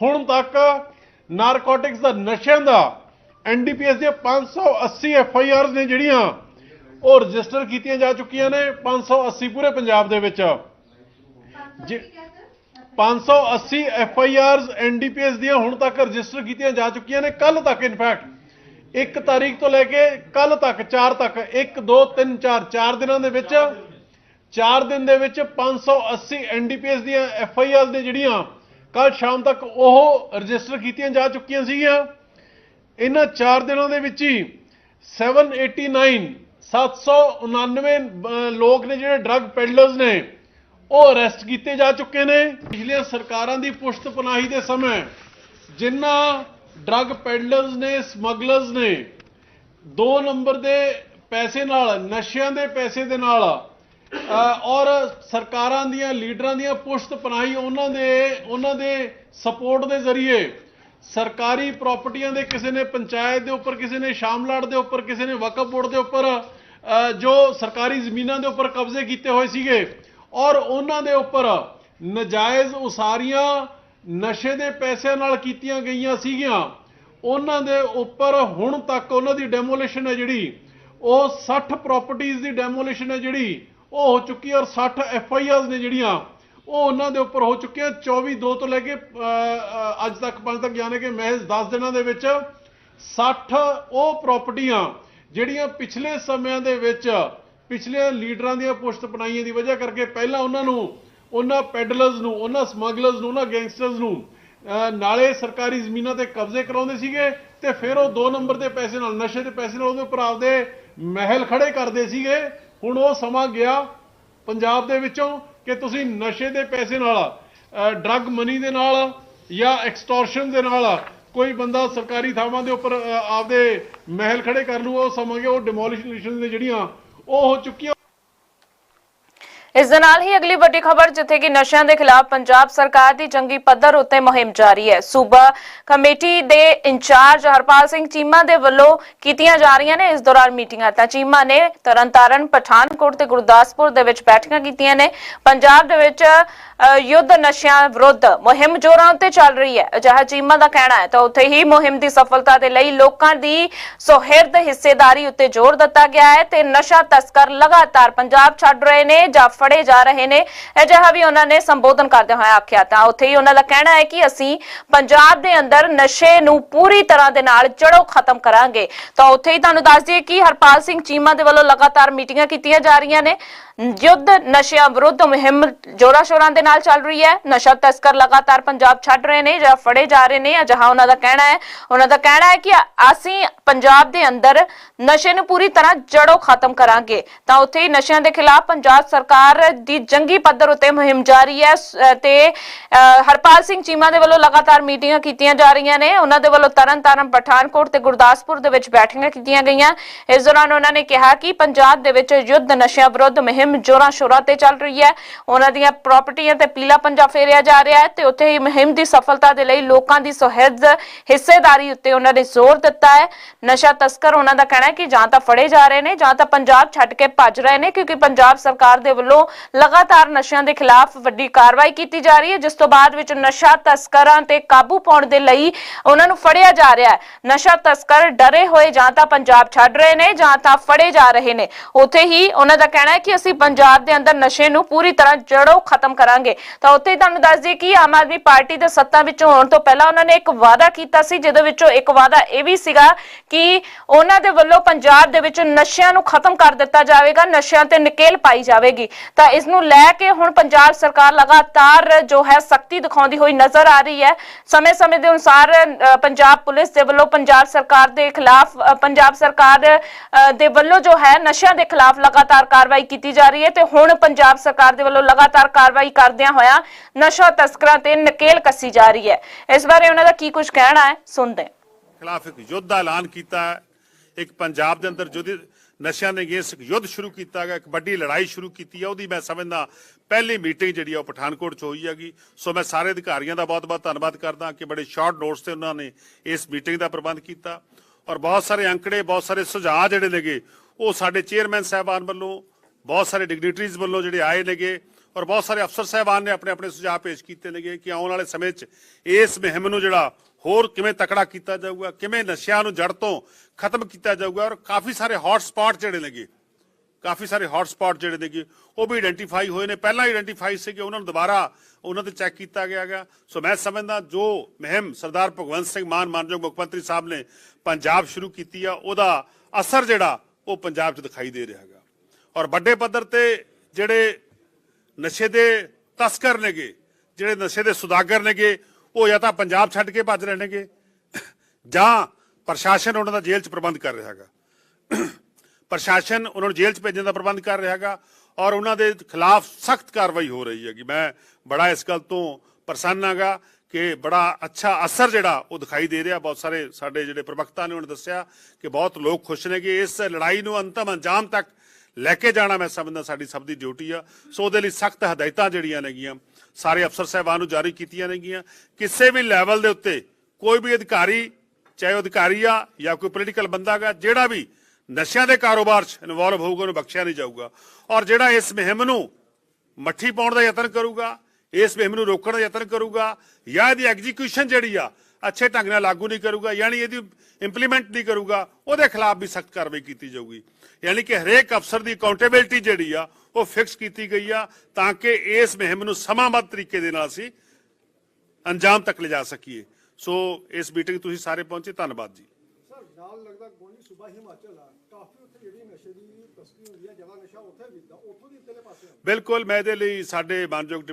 ਹੁਣ ਤੱਕ ਨਾਰਕੋਟਿਕਸ ਦਾ ਨਸ਼ਿਆਂ ਦਾ ਐਨਡੀਪੀਐਸ ਦੀਆਂ 580 ਐਫ ਆਈ ਆਰਸ ਨੇ ਜਿਹੜੀਆਂ ਉਹ ਰਜਿਸਟਰ ਕੀਤੀਆਂ ਜਾ ਚੁੱਕੀਆਂ ਨੇ 580 ਪੂਰੇ ਪੰਜਾਬ ਦੇ ਵਿੱਚ। ਜੇ- 580 ਐਫ ਆਈ ਆਰਸ ਐਨਡੀਪੀਐਸ ਦੀਆਂ ਹੁਣ ਤੱਕ ਰਜਿਸਟਰ ਕੀਤੀਆਂ ਜਾ ਚੁੱਕੀਆਂ ਨੇ ਕੱਲ ਤੱਕ ਇਨਫੈਕਟ 1 ਤਾਰੀਖ ਤੋਂ ਲੈ ਕੇ ਕੱਲ ਤੱਕ 4 ਤੱਕ 1 2 3 4 4 ਦਿਨਾਂ ਦੇ ਵਿੱਚ 4 ਦਿਨ ਦੇ ਵਿੱਚ 580 ਐਨਡੀਪੀਐਸ ਦੀਆਂ ਐਫ ਆਈ ਆਰਸ ਨੇ ਜਿਹੜੀਆਂ ਕੱਲ ਸ਼ਾਮ ਤੱਕ ਉਹ ਰਜਿਸਟਰ ਕੀਤੀਆਂ ਜਾ ਚੁੱਕੀਆਂ ਸੀਗੀਆਂ। ਇਹਨਾਂ 4 ਦਿਨਾਂ ਦੇ ਵਿੱਚ ਹੀ 789 799 ਅਹ, ਲੋਕ ਨੇ ਜਿਹੜੇ ਡਰੱਗ ਪੈਡਲਰਸ ਨੇ ਉਹ ਅਰੈਸਟ ਕੀਤੇ ਜਾ ਚੁੱਕੇ ਨੇ। ਪਿਛਲੀਆਂ ਸਰਕਾਰਾਂ ਦੀ ਪੁਸ਼ਤ ਪਨਾਹੀ ਦੇ ਸਮੇਂ ਜਿਨ੍ਹਾਂ ਡਰੱਗ ਪੈਡਲਰਸ ਨੇ, ਸਮਗਲਰਸ ਨੇ, ਦੋ ਨੰਬਰ ਦੇ ਪੈਸੇ ਨਾਲ, ਨਸ਼ਿਆਂ ਦੇ ਪੈਸੇ ਦੇ ਨਾਲ ਔਰ ਸਰਕਾਰਾਂ ਦੀਆਂ, ਲੀਡਰਾਂ ਦੀਆਂ ਪੁਸ਼ਤ ਪਨਾਹੀ ਉਹਨਾਂ ਦੇ ਉਹਨਾਂ ਦੇ ਸਪੋਰਟ ਦੇ ਜ਼ਰੀਏ ਸਰਕਾਰੀ ਪ੍ਰਾਪਰਟੀਆਂ ਦੇ ਕਿਸੇ ਨੇ ਪੰਚਾਇਤ ਦੇ ਉੱਪਰ, ਕਿਸੇ ਨੇ ਸ਼ਾਮਲਾਟ ਦੇ ਉੱਪਰ, ਕਿਸੇ ਨੇ ਵਕਫ ਬੋਰਡ ਦੇ ਉੱਪਰ ਜੋ ਸਰਕਾਰੀ ਜ਼ਮੀਨਾਂ ਦੇ ਉੱਪਰ ਕਬਜ਼ੇ ਕੀਤੇ ਹੋਏ ਸੀਗੇ, ਔਰ ਉਹਨਾਂ ਦੇ ਉੱਪਰ ਨਜਾਇਜ਼ ਉਸਾਰੀਆਂ ਨਸ਼ੇ ਦੇ ਪੈਸਿਆਂ ਨਾਲ ਕੀਤੀਆਂ ਗਈਆਂ ਸੀਗੀਆਂ। ਉਹਨਾਂ ਦੇ ਉੱਪਰ ਹੁਣ ਤੱਕ ਉਹਨਾਂ ਦੀ ਡੈਮੋਲੀਸ਼ਨ ਹੈ ਜਿਹੜੀ, ਉਹ 60 ਪ੍ਰਾਪਰਟੀਆਂ ਦੀ ਡੈਮੋਲੀਸ਼ਨ ਹੈ ਜਿਹੜੀ, ਉਹ ਹੋ ਚੁੱਕੀ ਹੈ ਔਰ 60 ਐਫ ਆਈ ਆਰਸ ਨੇ ਜਿਹੜੀਆਂ, ਉਹ ਉਹਨਾਂ ਦੇ ਉੱਪਰ ਹੋ ਚੁੱਕੀਆਂ। 24 2 ਤੋਂ ਲੈ ਕੇ ਅੱਜ ਤੱਕ ਪੰਜ ਤੱਕ ਯਾਨੀ ਕਿ ਮਹਿਜ਼ 10 ਦਿਨਾਂ ਦੇ ਵਿੱਚ 60 ਉਹ ਪ੍ਰਾਪਰਟੀਆਂ ਜਿਹੜੀਆਂ ਪਿਛਲੇ ਸਮਿਆਂ ਦੇ ਵਿੱਚ, ਪਿਛਲੇ ਲੀਡਰਾਂ ਦੀਆਂ ਪੁਸ਼ਤ ਪਨਾਈਆਂ ਦੀ ਵਜ੍ਹਾ ਕਰਕੇ ਪਹਿਲਾਂ ਉਹਨਾਂ ਨੂੰ ਉਹਨਾਂ ਪੈਡਲਰਸ ਨੂੰ, ਉਹਨਾਂ ਸਮਗਲਰਸ ਨੂੰ, ਉਹਨਾਂ ਗੈਂਗਸਟਰਸ ਨੂੰ ਨਾਲੇ ਸਰਕਾਰੀ ਜ਼ਮੀਨਾਂ ਤੇ ਕਬਜ਼ੇ ਕਰਾਉਂਦੇ ਸੀਗੇ ਤੇ ਫਿਰ ਉਹ 2 ਨੰਬਰ ਦੇ ਪੈਸੇ ਨਾਲ, ਨਸ਼ੇ ਦੇ ਪੈਸੇ ਨਾਲ ਉਹਦੇ ਉੱਪਰ ਆਪਦੇ ਮਹਿਲ ਖੜੇ ਕਰਦੇ ਸੀਗੇ। ਹੁਣ ਉਹ ਸਮਾਂ ਗਿਆ ਪੰਜਾਬ ਦੇ ਵਿੱਚੋਂ ਕਿ ਤੁਸੀਂ ਨਸ਼ੇ ਦੇ ਪੈਸੇ ਨਾਲ ਡਰੱਗ ਮਨੀ ਦੇ ਨਾਲ ਜਾਂ ਐਕਸਟੋਰਸ਼ਨ ਦੇ ਨਾਲ ਕੋਈ ਬੰਦਾ ਸਰਕਾਰੀ ਥਾਵਾਂ ਦੇ ਉੱਪਰ ਆਪਦੇ ਮਹਿਲ ਖੜੇ ਕਰ ਲੂ ਉਹ ਸਮਾਂ ਗਿਆ, ਉਹ ਡਿਮੋਲੀਸ਼ਨ ਦੇ ਜਿਹੜੀਆਂ ਉਹ ਹੋ ਚੁੱਕੀਆਂ। ਇਸ ਦੇ ਨਾਲ ਹੀ ਅਗਲੀ ਵੱਡੀ ਖਬਰ, ਜਿੱਥੇ ਕਿ ਨਸ਼ਿਆਂ ਦੇ ਖਿਲਾਫ ਪੰਜਾਬ ਸਰਕਾਰ ਦੀ ਜੰਗੀ ਪੱਧਰ ਉੱਤੇ ਮੁਹਿੰਮ ਜਾਰੀ ਹੈ। ਸੂਬਾ ਕਮੇਟੀ ਦੇ ਇੰਚਾਰਜ ਹਰਪਾਲ ਸਿੰਘ ਚੀਮਾ ਦੇ ਵੱਲੋਂ ਕੀਤੀਆਂ ਜਾ ਰਹੀਆਂ ਨੇ ਇਸ ਦੌਰਾਨ ਮੀਟਿੰਗਾਂ। ਤਾਂ ਚੀਮਾ ਨੇ ਤਰਨਤਾਰਨ, ਪਠਾਨਕੋਟ ਤੇ ਗੁਰਦਾਸਪੁਰ ਦੇ ਵਿੱਚ ਬੈਠਕਾਂ ਕੀਤੀਆਂ ਨੇ। ਪੰਜਾਬ ਦੇ ਵਿੱਚ ਯੁੱਧ ਨਸ਼ਿਆਂ ਵਿਰੁੱਧ ਮੁਹਿੰਮ ਜੋਰਾਂ ਉੱਤੇ ਚੱਲ ਰਹੀ ਹੈ। ਅਜਿਹਾ ਚੀਮਾ ਦਾ ਕਹਿਣਾ ਹੈ ਤਾਂ ਉੱਥੇ ਹੀ ਮੁਹਿੰਮ ਦੀ ਸਫਲਤਾ ਦੇ ਲਈ ਲੋਕਾਂ ਦੀ ਸੁਹਿਰਦ ਹਿੱਸੇਦਾਰੀ ਉੱਤੇ ਜ਼ੋਰ ਦਿੱਤਾ ਗਿਆ ਹੈ ਤੇ ਨਸ਼ਾ ਤਸਕਰ ਲਗਾਤਾਰ ਪੰਜਾਬ ਛੱਡ ਰਹੇ ਨੇ ਜਾਂ ਫੜੇ ਜਾ ਰਹੇ ਨੇ। ਅਜਿਹਾ ਵੀ ਉਹਨਾਂ ਨੇ ਸੰਬੋਧਨ ਕਰਦੇ ਹੋਏ ਆਖਿਆ। ਤਾਂ ਉੱਥੇ ਹੀ ਉਹਨਾਂ ਦਾ ਕਹਿਣਾ ਹੈ ਕਿ ਅਸੀਂ ਪੰਜਾਬ ਦੇ ਅੰਦਰ ਨਸ਼ੇ ਨੂੰ ਪੂਰੀ ਤਰ੍ਹਾਂ ਦੇ ਨਾਲ ਜੜੋਂ ਖਤਮ ਕਰਾਂਗੇ। ਤਾਂ ਉੱਥੇ ਹੀ ਤੁਹਾਨੂੰ ਦੱਸ ਦਈਏ ਕਿ ਹਰਪਾਲ ਸਿੰਘ ਚੀਮਾ ਦੇ ਵੱਲੋਂ ਲਗਾਤਾਰ ਮੀਟਿੰਗਾਂ ਕੀਤੀਆਂ ਜਾ ਰਹੀਆਂ ਨੇ। ਯੁੱਧ ਨਸ਼ਿਆਂ ਵਿਰੁੱਧ ਮੁਹਿੰਮ ਜੋਰਾਂ ਸ਼ੋਰਾਂ ਦੇ ਨਾਲ ਚੱਲ ਰਹੀ ਹੈ। ਨਸ਼ਾ ਤਸਕਰ ਲਗਾਤਾਰ ਪੰਜਾਬ ਛੱਡ ਰਹੇ ਨੇ ਜਾਂ ਫੜੇ ਜਾ ਰਹੇ ਨੇ ਅਜਿਹਾ ਉਹਨਾਂ ਦਾ ਕਹਿਣਾ ਹੈ। ਉਹਨਾਂ ਦਾ ਕਹਿਣਾ ਹੈ ਕਿ ਅਸੀਂ ਪੰਜਾਬ ਦੇ ਅੰਦਰ ਨਸ਼ੇ ਨੂੰ ਪੂਰੀ ਤਰ੍ਹਾਂ ਜੜੋਂ ਖਤਮ ਕਰਾਂਗੇ। ਤਾਂ ਉੱਥੇ ਹੀ ਨਸ਼ਿਆਂ ਦੇ ਖਿਲਾਫ ਪੰਜਾਬ ਸਰਕਾਰ ਦੀ ਜੰਗੀ ਪੱਧਰ ਉੱਤੇ ਮੁਹਿੰਮ ਜਾਰੀ ਹੈ। ਤੇ ਅ, ਹਰਪਾਲ ਸਿੰਘ ਚੀਮਾ ਦੇ ਵੱਲੋਂ ਲਗਾਤਾਰ ਮੀਟਿੰਗਾਂ ਕੀਤੀਆਂ ਜਾ ਰਹੀਆਂ ਨੇ। ਉਹਨਾਂ ਦੇ ਵੱਲੋਂ ਤਰਨਤਾਰਨ ਪਠਾਨਕੋਟ ਤੇ ਗੁਰਦਾਸਪੁਰ ਦੇ ਵਿੱਚ ਬੈਠਕਾਂ ਕੀਤੀਆਂ ਗਈਆਂ। ਇਸ ਦੌਰਾਨ ਉਹਨਾਂ ਨੇ ਕਿਹਾ ਕਿ ਪੰਜਾਬ ਦੇ ਵਿੱਚ ਯੁੱਧ ਨਸ਼ਿਆਂ ਵਿਰੁੱਧ ਮੁਹਿੰਮ ਜੋਰਾਂ ਸ਼ੋਰਾਂ ਤੇ ਚੱਲ ਰਹੀ ਹੈ। ਉਹਨਾਂ ਦੀਆਂ ਪ੍ਰਾਪਰਟੀਆਂ ਤੇ ਪੀਲਾ ਪੰਜਾ ਫੇਰਿਆ ਜਾ ਰਿਹਾ ਹੈ ਤੇ ਉੱਥੇ ਹੀ ਮੁਹਿੰਮ ਦੀ ਸਫਲਤਾ ਦੇ ਲਈ ਲੋਕਾਂ ਦੀ ਸੁਹਿਰਦ ਹਿੱਸੇਦਾਰੀ ਉੱਤੇ ਉਹਨਾਂ ਨੇ ਜ਼ੋਰ ਦਿੱਤਾ ਹੈ। ਨਸ਼ਾ ਤਸਕਰ ਉਹਨਾਂ ਦਾ ਕਹਿਣਾ ਹੈ ਕਿ ਜਾਂ ਤਾਂ ਫੜੇ ਜਾ ਰਹੇ ਨੇ, ਜਾਂ ਤਾਂ ਪੰਜਾਬ ਛੱਡ ਕੇ ਭੱਜ ਰਹੇ ਨੇ, ਕਿਉਂਕਿ ਪੰਜਾਬ ਸਰਕਾਰ ਦੇ ਵੱਲੋਂ ਲਗਾਤਾਰ ਨਸ਼ਿਆਂ ਦੇ ਖਿਲਾਫ ਵੱਡੀ ਕਾਰਵਾਈ ਕੀਤੀ ਜਾ ਰਹੀ ਹੈ, ਜਿਸ ਤੋਂ ਬਾਅਦ ਵਿੱਚ ਨਸ਼ਾ ਤਸਕਰਾਂ ਤੇ ਕਾਬੂ ਪਾਉਣ ਦੇ ਲਈ ਉਹਨਾਂ ਨੂੰ ਫੜਿਆ ਜਾ ਰਿਹਾ ਹੈ। ਨਸ਼ਾ ਤਸਕਰ ਡਰੇ ਹੋਏ ਜਾਂ ਤਾਂ ਪੰਜਾਬ ਛੱਡ ਰਹੇ ਨੇ, ਜਾਂ ਤਾਂ ਫੜੇ ਜਾ ਰਹੇ ਨੇ। ਉੱਥੇ ਹੀ ਉਹਨਾਂ ਦਾ ਕਹਿਣਾ ਹੈ ਕਿ ਅਸੀਂ ਪੰਜਾਬ ਦੇ ਅੰਦਰ ਨਸ਼ੇ ਨੂੰ ਪੂਰੀ ਤਰ੍ਹਾਂ ਜੜੋਂ ਖਤਮ ਕਰਾਂਗੇ। ਤਾਂ ਉੱਥੇ ਹੀ ਤੁਹਾਨੂੰ ਦੱਸ ਦਈਏ ਕਿ ਆਮ ਆਦਮੀ ਪਾਰਟੀ ਦੇ ਸੱਤਾ ਵਿੱਚ ਹੋਣ ਤੋਂ ਪਹਿਲਾਂ ਉਹਨਾਂ ਨੇ ਇੱਕ ਵਾਅਦਾ ਕੀਤਾ ਸੀ ਜਿਹਦੇ ਵਿੱਚੋਂ ਇੱਕ ਵਾਅਦਾ ਇਹ ਵੀ ਸੀਗਾ ਕਿ ਉਹਨਾਂ ਦੇ ਵੱਲੋਂ ਪੰਜਾਬ ਦੇ ਵਿੱਚ ਨਸ਼ਿਆਂ ਨੂੰ ਖਤਮ ਕਰ ਦਿੱਤਾ ਜਾਵੇਗਾ ਨਸ਼ਿਆਂ ਤੇ ਨਕੇਲ ਪਾਈ ਜਾਵੇਗੀ। ਤਾਂ ਇਸ ਨੂੰ ਲੈ ਕੇ ਹੁਣ ਪੰਜਾਬ ਸਰਕਾਰ ਲਗਾਤਾਰ ਜੋ ਹੈ ਸਖਤੀ ਦਿਖਾਉਂਦੀ ਹੋਈ ਨਜ਼ਰ ਆ ਰਹੀ ਹੈ। ਸਮੇਂ-ਸਮੇਂ ਦੇ ਅਨੁਸਾਰ ਪੰਜਾਬ ਪੁਲਿਸ ਦੇ ਵੱਲੋਂ ਪੰਜਾਬ ਸਰਕਾਰ ਦੇ ਖਿਲਾਫ ਪੰਜਾਬ ਸਰਕਾਰ ਅ, ਦੇ ਵੱਲੋਂ ਜੋ ਹੈ ਨਸ਼ਿਆਂ ਦੇ ਖਿਲਾਫ ਲਗਾਤਾਰ ਕਾਰਵਾਈ ਕੀਤੀ ਜਾ ਰਹੀ ਹੈ ਤੇ ਹੁਣ ਪੰਜਾਬ ਸਰਕਾਰ ਦੇ ਵੱਲੋਂ ਲਗਾਤਾਰ ਕਾਰਵਾਈ ਕਰਦਿਆਂ ਹੋਇਆਂ ਨਸ਼ਾ ਤਸਕਰਾਂ ਤੇ ਨਕੇਲ ਕੱਸੀ ਜਾ ਰਹੀ ਹੈ। ਇਸ ਬਾਰੇ ਉਹਨਾਂ ਦਾ ਕੀ ਕੁਝ ਕਹਿਣਾ ਹੈ, ਸੁਣਦੇ ਖਿਲਾਫ ਇੱਕ ਯੁੱਧ ਦਾ ਐਲਾਨ ਕੀਤਾ ਇੱਕ ਪੰਜਾਬ ਦੇ ਅੰਦਰ ਜਿਹਦੇ ਨਸ਼ਿਆਂ ਦੇ ਅਗੇਂਸਟ ਯੁੱਧ ਸ਼ੁਰੂ ਕੀਤਾ ਗਿਆ, ਇੱਕ ਵੱਡੀ ਲੜਾਈ ਸ਼ੁਰੂ ਕੀਤੀ ਹੈ। ਉਹਦੀ ਮੈਂ ਸਮਝਦਾ ਪਹਿਲੀ ਮੀਟਿੰਗ ਜਿਹੜੀ ਆ ਉਹ ਪਠਾਨਕੋਟ 'ਚ ਹੋਈ ਹੈਗੀ। ਸੋ ਮੈਂ ਸਾਰੇ ਅਧਿਕਾਰੀਆਂ ਦਾ ਬਹੁਤ-ਬਹੁਤ ਧੰਨਵਾਦ ਕਰਦਾ ਕਿ ਬੜੇ ਸ਼ਾਰਟ ਨੋਟਸ ਤੇ ਉਹਨਾਂ ਨੇ ਇਸ ਮੀਟਿੰਗ ਦਾ ਪ੍ਰਬੰਧ ਕੀਤਾ। ਔਰ ਬਹੁਤ ਸਾਰੇ ਅੰਕੜੇ, ਬਹੁਤ ਸਾਰੇ ਸੁਝਾਅ ਜਿਹੜੇ ਨੇਗੇ, ਉਹ ਸਾਡੇ ਚੇਅਰਮੈਨ ਸਾਹਿਬਾਨ ਵੱਲੋਂ ਬਹੁਤ ਸਾਰੇ ਡਿਗਨਿਟਰੀਜ਼ ਵੱਲੋਂ ਜਿਹੜੇ ਆਏ ਨੇਗੇ ਔਰ ਬਹੁਤ ਸਾਰੇ ਅਫਸਰ ਸਾਹਿਬਾਨ ਨੇ ਆਪਣੇ ਆਪਣੇ ਸੁਝਾਅ ਪੇਸ਼ ਕੀਤੇ ਨੇਗੇ ਕਿ ਆਉਣ ਵਾਲੇ ਸਮੇਂ 'ਚ ਇਸ ਮੁਹਿੰਮ ਨੂੰ ਜਿਹੜਾ ਹੋਰ ਕਿਵੇਂ ਤਕੜਾ ਕੀਤਾ ਜਾਊਗਾ, ਕਿਵੇਂ ਨਸ਼ਿਆਂ ਨੂੰ ਜੜ ਤੋਂ ਖਤਮ ਕੀਤਾ ਜਾਊਗਾ ਔਰ ਕਾਫੀ ਸਾਰੇ ਹੌਟ ਸਪੌਟ ਜਿਹੜੇ ਨੇਗੇ, ਕਾਫੀ ਸਾਰੇ ਹੌਟ ਸਪੌਟ ਜਿਹੜੇ ਨੇਗੇ, ਉਹ ਵੀ ਆਇਡੈਂਟੀਫਾਈ ਹੋਏ ਨੇ। ਪਹਿਲਾਂ ਆਇਡੈਂਟੀਫਾਈ ਸੀਗੇ ਉਹਨਾਂ ਨੂੰ ਦੁਬਾਰਾ ਉਹਨਾਂ ਤੇ ਚੈੱਕ ਕੀਤਾ ਗਿਆ ਗਾ ਸੋ ਮੈਂ ਸਮਝਦਾ ਜੋ ਮੁਹਿੰਮ ਸਰਦਾਰ ਭਗਵੰਤ ਸਿੰਘ ਮਾਨ ਮਾਨਯੋਗ ਮੁੱਖ ਮੰਤਰੀ ਸਾਹਿਬ ਨੇ ਪੰਜਾਬ ਸ਼ੁਰੂ ਕੀਤੀ ਆ, ਉਹਦਾ ਅਸਰ ਜਿਹੜਾ ਉਹ ਪੰਜਾਬ 'ਚ ਦਿਖਾਈ ਦੇ ਰਿਹਾ ਹੈਗਾ। ਔਰ ਵੱਡੇ ਪੱਧਰ ਤੇ ਜਿਹੜੇ ਨਸ਼ੇ ਦੇ ਤਸਕਰ ਨੇਗੇ, ਜਿਹੜੇ ਨਸ਼ੇ ਦੇ ਸੁਦਾਗਰ ਨੇਗੇ, ਉਹ ਜਾਂ ਤਾਂ ਪੰਜਾਬ ਛੱਡ ਕੇ ਭੱਜ ਰਹੇ ਨੇਗੇ, ਜਾਂ ਪ੍ਰਸ਼ਾਸਨ ਉਹਨਾਂ ਦਾ ਜੇਲ੍ਹ 'ਚ ਪ੍ਰਬੰਧ ਕਰ ਰਿਹਾ ਹੈਗਾ। ਪ੍ਰਸ਼ਾਸਨ ਉਹਨਾਂ ਨੂੰ ਜੇਲ੍ਹ 'ਚ ਭੇਜਣ ਦਾ ਪ੍ਰਬੰਧ ਕਰ ਰਿਹਾ ਹੈਗਾ ਔਰ ਉਹਨਾਂ ਦੇ ਖਿਲਾਫ ਸਖਤ ਕਾਰਵਾਈ ਹੋ ਰਹੀ ਹੈਗੀ। ਮੈਂ ਬੜਾ ਇਸ ਗੱਲ ਤੋਂ ਪ੍ਰਸੰਨ ਹੈਗਾ ਕਿ ਬੜਾ ਅੱਛਾ ਅਸਰ ਜਿਹੜਾ ਉਹ ਦਿਖਾਈ ਦੇ ਰਿਹਾ। ਬਹੁਤ ਸਾਰੇ ਸਾਡੇ ਜਿਹੜੇ ਪ੍ਰਵਕਤਾ ਨੇ ਉਹਨੇ ਦੱਸਿਆ ਕਿ ਬਹੁਤ ਲੋਕ ਖੁਸ਼ ਨੇ ਕਿ ਇਸ ਲੜਾਈ ਨੂੰ ਅੰਤਮ ਅੰਜਾਮ ਤੱਕ ਲੈ ਕੇ ਜਾਣਾ ਮੈਂ ਸਮਝਦਾ ਸਾਡੀ ਸਭ ਦੀ ਡਿਊਟੀ ਆ। ਸੋ ਉਹਦੇ ਲਈ ਸਖਤ ਹਦਾਇਤਾਂ ਜਿਹੜੀਆਂ ਨੇਗੀਆਂ, ਸਾਰੇ ਅਫਸਰ ਸਾਹਿਬਾਨ ਨੂੰ ਜਾਰੀ ਕੀਤੀਆਂ ਨੇਗੀਆਂ। ਕਿਸੇ ਵੀ ਲੈਵਲ ਦੇ ਉੱਤੇ ਕੋਈ ਵੀ ਅਧਿਕਾਰੀ, ਚਾਹੇ ਉਹ ਅਧਿਕਾਰੀ ਆ ਜਾਂ ਕੋਈ ਪੋਲੀਟੀਕਲ ਬੰਦਾ ਗਾ ਜਿਹੜਾ ਵੀ ਨਸ਼ਿਆਂ ਦੇ ਕਾਰੋਬਾਰ 'ਚ ਇਨਵੋਲਵ ਹੋਊਗਾ, ਉਹਨੂੰ ਬਖਸ਼ਿਆ ਨਹੀਂ ਜਾਊਗਾ। ਔਰ ਜਿਹੜਾ ਇਸ ਮੁਹਿੰਮ ਨੂੰ ਮੱਠੀ ਪਾਉਣ ਦਾ ਯਤਨ ਕਰੂਗਾ, ਇਸ ਮੁਹਿੰਮ ਨੂੰ ਰੋਕਣ ਦਾ ਯਤਨ ਕਰੂਗਾ ਜਾਂ ਇਹਦੀ ਐਗਜ਼ੀਕਿਊਸ਼ਨ ਜਿਹੜੀ ਆ ਅੱਛੇ ਢੰਗ ਨਾਲ ਲਾਗੂ ਨਹੀਂ ਕਰੂਗਾ, ਯਾਨੀ ਇਹਦੀ ਇੰਪਲੀਮੈਂਟ ਨਹੀਂ ਕਰੂਗਾ, ਉਹਦੇ ਖਿਲਾਫ ਵੀ ਸਖਤ ਕਾਰਵਾਈ ਕੀਤੀ ਜਾਊਗੀ। ਯਾਨੀ ਕਿ ਹਰੇਕ ਅਫਸਰ ਦੀ ਅਕਾਊਂਟੇਬਿਲਟੀ ਜਿਹੜੀ ਆ, ਉਹ ਫਿਕਸ ਕੀਤੀ ਗਈ ਆ, ਤਾਂ ਕਿ ਇਸ ਮੁਹਿੰਮ ਨੂੰ ਸਮਾਂਬੱਧ ਤਰੀਕੇ ਦੇ ਨਾਲ ਅਸੀਂ ਅੰਜਾਮ ਤੱਕ ਲਿਜਾ ਸਕੀਏ। ਸੋ ਇਸ ਮੀਟਿੰਗ ਤੁਸੀਂ ਸਾਰੇ ਪਹੁੰਚੇ, ਧੰਨਵਾਦ ਜੀ। ਨਾਲ ਲੱਗਦਾ ਗੋਲੀ ਸੂਬਾ ਹਿਮਾਚਲ ਆ। ਕਾਫੀ ਉੱਥੇ ਜਿਹੜੀ ਨਸ਼ੇ ਦੀ ਤਸਕਰੀ ਹੁੰਦੀ ਹੈ ਜ਼ਿਆਦਾ ਨਸ਼ਾ ਉੱਥੇ ਵਿਕਦਾ ਉੱਥੋਂ ਦੀ ਇੱਧਰਲੇ ਪਾਸੇ ਆਉਂਦਾ। ਬਿਲਕੁਲ, ਮੈਂ ਇਹਦੇ ਲਈ ਸਾਡੇ ਮਾਨਯੋਗ